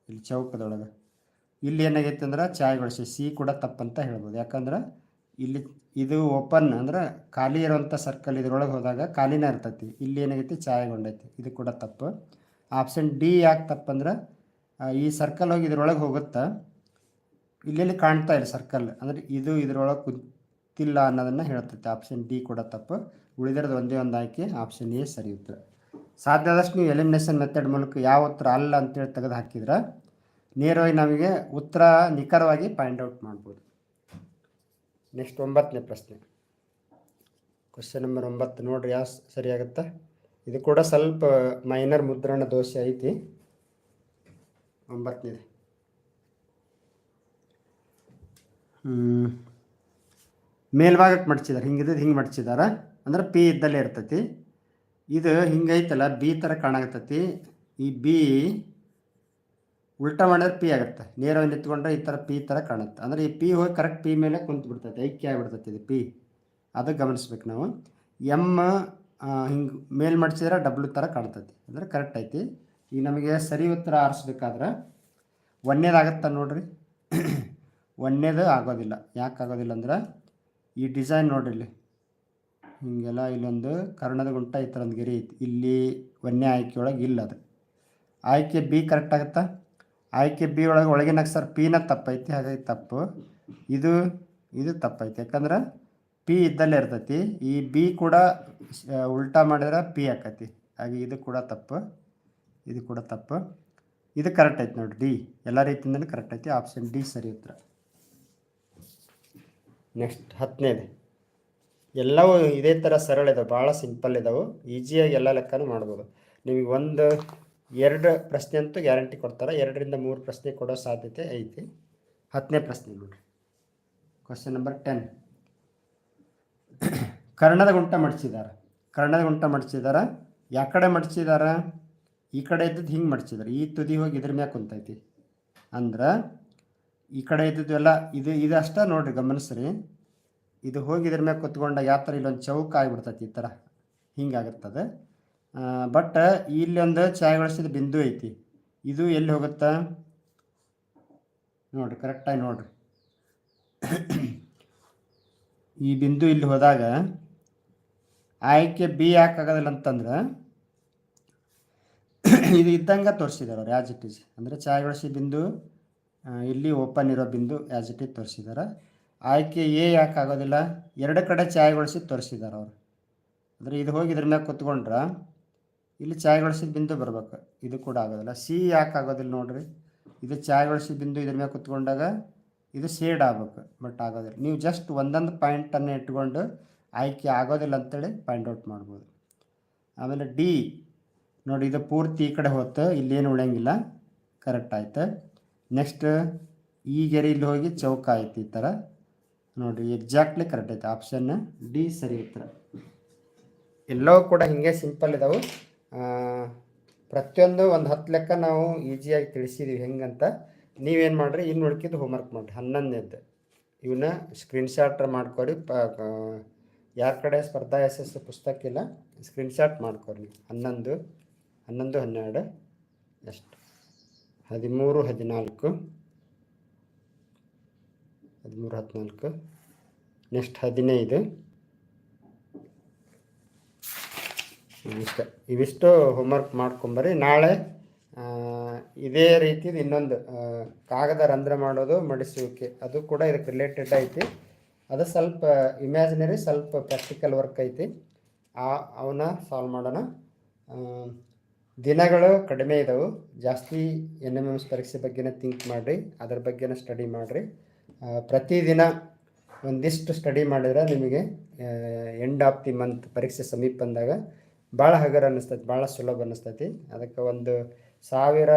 ಇಲ್ಲಿ ಚೌಕದೊಳಗೆ. ಇಲ್ಲಿ ಏನಾಗೈತೆ ಅಂದ್ರೆ ಚಾಯ್ಗೊಳಿಸಿ ಸಿ ಕೂಡ ತಪ್ಪಂತ ಹೇಳ್ಬೋದು. ಯಾಕಂದ್ರೆ ಇಲ್ಲಿ ಇದು ಓಪನ್ ಅಂದ್ರೆ ಖಾಲಿ ಇರುವಂಥ ಸರ್ಕಲ್ ಇದ್ರೊಳಗೆ ಹೋದಾಗ ಖಾಲಿನೇ ಇರ್ತೈತಿ. ಇಲ್ಲಿ ಏನಾಗೈತಿ? ಛಾಯೆಗೊಂಡೈತಿ. ಇದು ಕೂಡ ತಪ್ಪು. ಆಪ್ಷನ್ ಡಿ ಯಾಕೆ ತಪ್ಪಂದ್ರೆ ಈ ಸರ್ಕಲ್ ಹೋಗಿ ಇದ್ರೊಳಗೆ ಹೋಗುತ್ತಾ? ಇಲ್ಲೆಲ್ಲಿ ಕಾಣ್ತಾ ಇಲ್ಲ ಸರ್ಕಲ್ ಅಂದರೆ ಇದು ಇದ್ರೊಳಗೆ ಕುತ್ತಿಲ್ಲ ಅನ್ನೋದನ್ನು ಹೇಳ್ತೈತೆ. ಆಪ್ಷನ್ ಡಿ ಕೂಡ ತಪ್ಪು. ಉಳಿದಿರೋದು ಒಂದೇ ಒಂದು ಆಯ್ಕೆ ಆಪ್ಷನ್ ಎ ಸರಿ ಉತ್ತರ ಸಾಧ್ಯ ಆದಷ್ಟು ನೀವು ಎಲಿಮಿನೇಷನ್ ಮೆಥಡ್ ಮೂಲಕ ಯಾವ ಉತ್ತರ ಅಲ್ಲ ಅಂತೇಳಿ ತೆಗೆದು ಹಾಕಿದ್ರೆ ನೇರವಾಗಿ ನಮಗೆ ಉತ್ತರ ನಿಖರವಾಗಿ ಫೈಂಡ್ ಔಟ್ ಮಾಡ್ಬೋದು. ನೆಕ್ಸ್ಟ್ ಒಂಬತ್ತನೇ ಪ್ರಶ್ನೆ. ಕ್ವಶನ್ ನಂಬರ್ ಒಂಬತ್ತು. ನೋಡ್ರಿ, ಯಾವ ಸರಿಯಾಗುತ್ತಾ? ಇದು ಕೂಡ ಸ್ವಲ್ಪ ಮೈನರ್ ಮುದ್ರಣ ದೋಷ ಐತಿ. ಒಂಬತ್ತನೇದು ಮೇಲ್ಭಾಗಕ್ಕೆ ಮಡ್ಚಿದ್ದಾರೆ ಹಿಂಗಿದ್ದು ಹಿಂಗೆ ಮಡ್ಚಿದ್ದಾರೆ ಅಂದ್ರೆ ಪಿ ಇದ್ದಲ್ಲೇ ಇರ್ತೈತಿ. ಇದು ಹಿಂಗೈತಲ್ಲ ಬಿ ಥರ ಕಾಣಾಕತ್ತೈತಿ. ಈ ಬಿ ಉಲ್ಟಾ ಮಾಡಿದ್ರೆ ಪಿ ಆಗುತ್ತೆ. ನೇರವಾಗಿ ನಿಂತ್ಕೊಂಡ್ರೆ ಈ ಥರ ಪಿ ಥರ ಕಾಣುತ್ತೆ. ಅಂದರೆ ಈ ಪಿ ಹೋಗಿ ಕರೆಕ್ಟ್ ಪಿ ಮೇಲೆ ಕುಂತು ಬಿಡ್ತೈತೆ ಐಕ್ಯ ಆಗಿಬಿಡ್ತೈತೆ ಇದು ಪಿ ಅದು ಗಮನಿಸ್ಬೇಕು ನಾವು. ಎಂ ಹಿಂಗೆ ಮೇಲ್ ಮಾಡಿಸಿದ್ರೆ ಡಬ್ಲ್ಯೂ ಥರ ಕಾಣ್ತೈತಿ. ಅಂದರೆ ಕರೆಕ್ಟ್ ಐತಿ. ಈಗ ನಮಗೆ ಸರಿ ಉತ್ತರ ಆರಿಸ್ಬೇಕಾದ್ರೆ ಒಂದೇದಾಗತ್ತ ನೋಡ್ರಿ? ಒಂದೇದು ಆಗೋದಿಲ್ಲ. ಯಾಕೆ ಆಗೋದಿಲ್ಲ ಅಂದ್ರೆ ಈ ಡಿಸೈನ್ ನೋಡ್ರಿ ಇಲ್ಲಿ ಹಿಂಗೆಲ್ಲ ಇಲ್ಲೊಂದು ಕರ್ಣದ ಗುಂಟ ಈ ಥರ ಒಂದು ಗೆರೆ ಐತಿ. ಇಲ್ಲಿ ಒಂದೇ ಆಯ್ಕೆ ಒಳಗೆ ಇಲ್ಲ ಅದು. ಆಯ್ಕೆ ಬಿ ಕರೆಕ್ಟ್ ಆಗುತ್ತಾ? ಆಯ್ಕೆ ಬಿ ಒಳಗೆ ಒಳಗಿನ ಅಕ್ಷರ ಪಿನ ತಪ್ಪೈತಿ, ಹಾಗಾಗಿ ತಪ್ಪು. ಇದು ಇದು ತಪ್ಪೈತಿ. ಯಾಕಂದ್ರೆ ಪಿ ಇದ್ದಲ್ಲೇ ಇರ್ತೈತಿ. ಈ ಬಿ ಕೂಡ ಉಲ್ಟಾ ಮಾಡಿದ್ರೆ ಪಿ ಆಕತಿ. ಹಾಗೆ ಇದು ಕೂಡ ತಪ್ಪು. ಇದು ಕೂಡ ತಪ್ಪು. ಇದು ಕರೆಕ್ಟ್ ಐತಿ ನೋಡಿ ಡಿ, ಎಲ್ಲ ರೀತಿಯಿಂದಲೂ ಕರೆಕ್ಟ್ ಐತಿ. ಆಪ್ಷನ್ ಡಿ ಸರಿ ಉತ್ತರ. ನೆಕ್ಸ್ಟ್ ಹತ್ತನೇದು. ಎಲ್ಲವೂ ಇದೇ ಥರ ಸರಳ ಇದಾವೆ. ಭಾಳ ಸಿಂಪಲ್ ಇದಾವೆ. ಈಸಿಯಾಗಿ ಎಲ್ಲ ಲೆಕ್ಕನೂ ಮಾಡ್ಬೋದು. ನಿಮಗೆ ಒಂದು ಎರಡು ಪ್ರಶ್ನೆ ಅಂತೂ ಗ್ಯಾರಂಟಿ ಕೊಡ್ತಾರೆ. ಎರಡರಿಂದ ಮೂರು ಪ್ರಶ್ನೆ ಕೊಡೋ ಸಾಧ್ಯತೆ ಐತಿ. ಹತ್ತನೇ ಪ್ರಶ್ನೆ ನೋಡಿರಿ. ಕ್ವಶನ್ ನಂಬರ್ ಟೆನ್ ಕರ್ಣದ ಗುಂಟ ಮಡಿಸಿದ್ದಾರೆ ಕರ್ಣದ ಗುಂಟ ಮಡಿಸಿದಾರ ಯಾ ಕಡೆ ಮಡಿಸಿದಾರ ಈ ಕಡೆ ಇದ್ದದ್ದು ಹಿಂಗೆ ಮಡಿಸಿದಾರೆ ಈ ತುದಿ ಹೋಗಿ ಇದ್ರ ಮ್ಯಾಗ ಕುಂತೈತಿ. ಅಂದ್ರೆ ಈ ಕಡೆ ಇದ್ದದ್ದು ಎಲ್ಲ ಇದು ಇದು ಅಷ್ಟೇ ನೋಡ್ರಿ ಗಮನಿಸ್ರಿ. ಇದು ಹೋಗಿ ಇದ್ರ ಮ್ಯಾಗ ಕುತ್ಕೊಂಡಾಗ ಯಾವ ಥರ ಇಲ್ಲೊಂದು ಚೌಕ ಆಗಿಬಿಡ್ತೈತಿ ಈ ಥರ ಹಿಂಗಾಗುತ್ತದೆ ಬಟ್ ಇಲ್ಲಿ ಒಂದು ಛಾಯಗೊಳಿಸಿದ ಬಿಂದು ಐತಿ. ಇದು ಎಲ್ಲಿ ಹೋಗುತ್ತಾ? ನೋಡ್ರಿ ಕರೆಕ್ಟಾಗಿ ನೋಡ್ರಿ. ಈ ಬಿಂದು ಇಲ್ಲಿ ಹೋದಾಗ ಆಯ್ಕೆ ಬಿ ಯಾಕೆ ಆಗೋದಿಲ್ಲ ಅಂತಂದ್ರೆ ಇದು ಇದ್ದಂಗೆ ತೋರಿಸಿದ್ದಾರೆ ಅವ್ರು ಆ್ಯಸ್ ಇಟ್ ಈಸ್ ಅಂದರೆ ಛಾಯಗೊಳಿಸಿ ಬಿಂದು ಇಲ್ಲಿ ಓಪನ್ ಇರೋ ಬಿಂದು ಆ್ಯಸ್ ಇಟ್ ಈಸ್ ತೋರಿಸಿದ್ದಾರೆ ಆಯ್ಕೆ ಎ ಯಾಕೆ ಆಗೋದಿಲ್ಲ? ಎರಡು ಕಡೆ ಛಾಯಗೊಳಿಸಿ ತೋರಿಸಿದ್ದಾರೆ ಅವರು. ಅಂದರೆ ಇದು ಹೋಗಿ ಇದ್ರ ಮ್ಯಾಗ ಕುತ್ಕೊಂಡ್ರೆ ಇಲ್ಲಿ ಛಾಯಗೊಳಿಸಿದ ಬಿಂದು ಬರ್ಬೇಕು. ಇದು ಕೂಡ ಆಗೋದಿಲ್ಲ. ಸಿ ಯಾಕೆ ಆಗೋದಿಲ್ಲ ನೋಡ್ರಿ. ಇದು ಛಾಯಗೊಳಿಸಿದ ಬಿಂದು ಇದ್ರ ಮೇಲೆ ಕುತ್ಕೊಂಡಾಗ ಇದು ಸೇಡ್ ಆಗ್ಬೇಕು ಬಟ್ ಆಗೋದಿಲ್ಲ. ನೀವು ಜಸ್ಟ್ ಒಂದೊಂದು ಪಾಯಿಂಟನ್ನು ಇಟ್ಕೊಂಡು ಆಯ್ಕೆ ಆಗೋದಿಲ್ಲ ಅಂತೇಳಿ ಪಾಯಿಂಟ್ ಔಟ್ ಮಾಡ್ಬೋದು. ಆಮೇಲೆ ಡಿ ನೋಡಿ ಇದು ಪೂರ್ತಿ ಈ ಕಡೆ ಹೋತು ಇಲ್ಲೇನು ಉಳಿಯಂಗಿಲ್ಲ. ಕರೆಕ್ಟ್ ಆಯ್ತು. ನೆಕ್ಸ್ಟ್ ಈ ಗೆರೆ ಇಲ್ಲಿ ಹೋಗಿ ಚೌಕ ಆಯ್ತು ಈ ಥರ ನೋಡಿರಿ ಎಕ್ಸಾಕ್ಟ್ಲಿ ಕರೆಕ್ಟ್ ಆಯ್ತು. ಆಪ್ಷನ್ ಡಿ ಸರಿ ಉತ್ತರ. ಎಲ್ಲವೂ ಕೂಡ ಹಿಂಗೆ ಸಿಂಪಲ್ ಇದಾವೆ. ಪ್ರತಿಯೊಂದು ಒಂದು ಹತ್ತು ಲೆಕ್ಕ ನಾವು ಈಸಿಯಾಗಿ ತಿಳಿಸಿದೀವಿ. ಹೆಂಗಂತ? ನೀವೇನು ಮಾಡಿರಿ ಇನ್ನು ಉಳ್ಕಿದ್ದು ಹೋಮ್ವರ್ಕ್ ಮಾಡಿರಿ. ಹನ್ನೊಂದನೇದ್ದು. ಇವನ್ನ ಸ್ಕ್ರೀನ್ಶಾಟ್ ಮಾಡ್ಕೊರಿ ಪ ಯಾರ ಕಡೆ ಸ್ಪರ್ಧಾ ಯಶಸ್ಸು ಪುಸ್ತಕ ಇಲ್ಲ ಸ್ಕ್ರೀನ್ಶಾಟ್ ಮಾಡ್ಕೊರಿ ಹನ್ನೊಂದು ಹನ್ನೊಂದು, ಹನ್ನೆರಡು, ಎಷ್ಟು? ಹದಿಮೂರು, ಹದಿನಾಲ್ಕು ಹದಿಮೂರು, ಹದಿನಾಲ್ಕು, ನೆಕ್ಸ್ಟ್ ಹದಿನೈದು. ಇವಿಷ್ಟ, ಇವಿಷ್ಟು ಹೋಮ್ವರ್ಕ್ ಮಾಡ್ಕೊಂಬರಿ. ನಾಳೆ ಇದೇ ರೀತಿದು ಇನ್ನೊಂದು ಕಾಗದ ರಂಧ್ರ ಮಾಡೋದು, ಮಡಿಸುವಿಕೆ, ಅದು ಕೂಡ ಇದಕ್ಕೆ ರಿಲೇಟೆಡ್ ಐತಿ. ಅದು ಸ್ವಲ್ಪ ಇಮ್ಯಾಜಿನರಿ ಸ್ವಲ್ಪ ಪ್ರಾಕ್ಟಿಕಲ್ ವರ್ಕ್ ಐತಿ. ಆ, ಅವನ್ನ ಸಾಲ್ವ್ ಮಾಡೋಣ. ದಿನಗಳು ಕಡಿಮೆ ಇದಾವೆ. ಜಾಸ್ತಿ ಎನ್ ಎಂ ಎಮ್ಸ್ ಪರೀಕ್ಷೆ ಬಗ್ಗೆನೇ ಥಿಂಕ್ ಮಾಡಿರಿ. ಅದ್ರ ಬಗ್ಗೆನೇ ಸ್ಟಡಿ ಮಾಡಿರಿ. ಪ್ರತಿದಿನ ಒಂದಿಷ್ಟು ಸ್ಟಡಿ ಮಾಡಿದ್ರೆ ನಿಮಗೆ ಎಂಡ್ ಆಫ್ ದಿ ಮಂತ್ ಪರೀಕ್ಷೆ ಸಮೀಪ ಬಂದಾಗ ಭಾಳ ಹಗರ ಅನ್ನಿಸ್ತೈತಿ ಭಾಳ ಸುಲಭ ಅನ್ನಿಸ್ತೈತಿ. ಅದಕ್ಕೆ ಒಂದು ಸಾವಿರ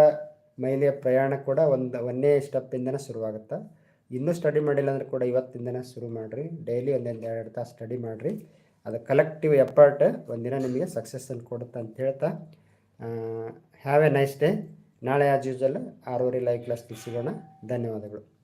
ಮೈಲಿಯ ಪ್ರಯಾಣ ಕೂಡ ಒಂದು ಒಂದೇ ಸ್ಟೆಪ್ಪಿಂದನೇ ಶುರುವಾಗುತ್ತೆ. ಇನ್ನೂ ಸ್ಟಡಿ ಮಾಡಿಲ್ಲ ಅಂದ್ರೆ ಕೂಡ ಇವತ್ತಿಂದನೇ ಶುರು ಮಾಡಿರಿ. ಡೈಲಿ ಒಂದೊಂದು ಎರಡು ತಾಸು ಸ್ಟಡಿ ಮಾಡಿರಿ. ಅದು ಕಲೆಕ್ಟಿವ್ ಎಫರ್ಟ್ ಒಂದಿನ ನಿಮಗೆ ಸಕ್ಸಸ್ಸನ್ನು ಕೊಡುತ್ತೆ ಅಂತ ಹೇಳ್ತಾ ಹ್ಯಾವ್ ಎ ನೈಸ್ ಡೇ ನಾಳೆ ಆ್ಯಸ್ ಯೂಸಲ್ ಆರೂವರೆ ಲೈವ್ ಕ್ಲಾಸ್ ಸಿಗೋಣ ಧನ್ಯವಾದಗಳು.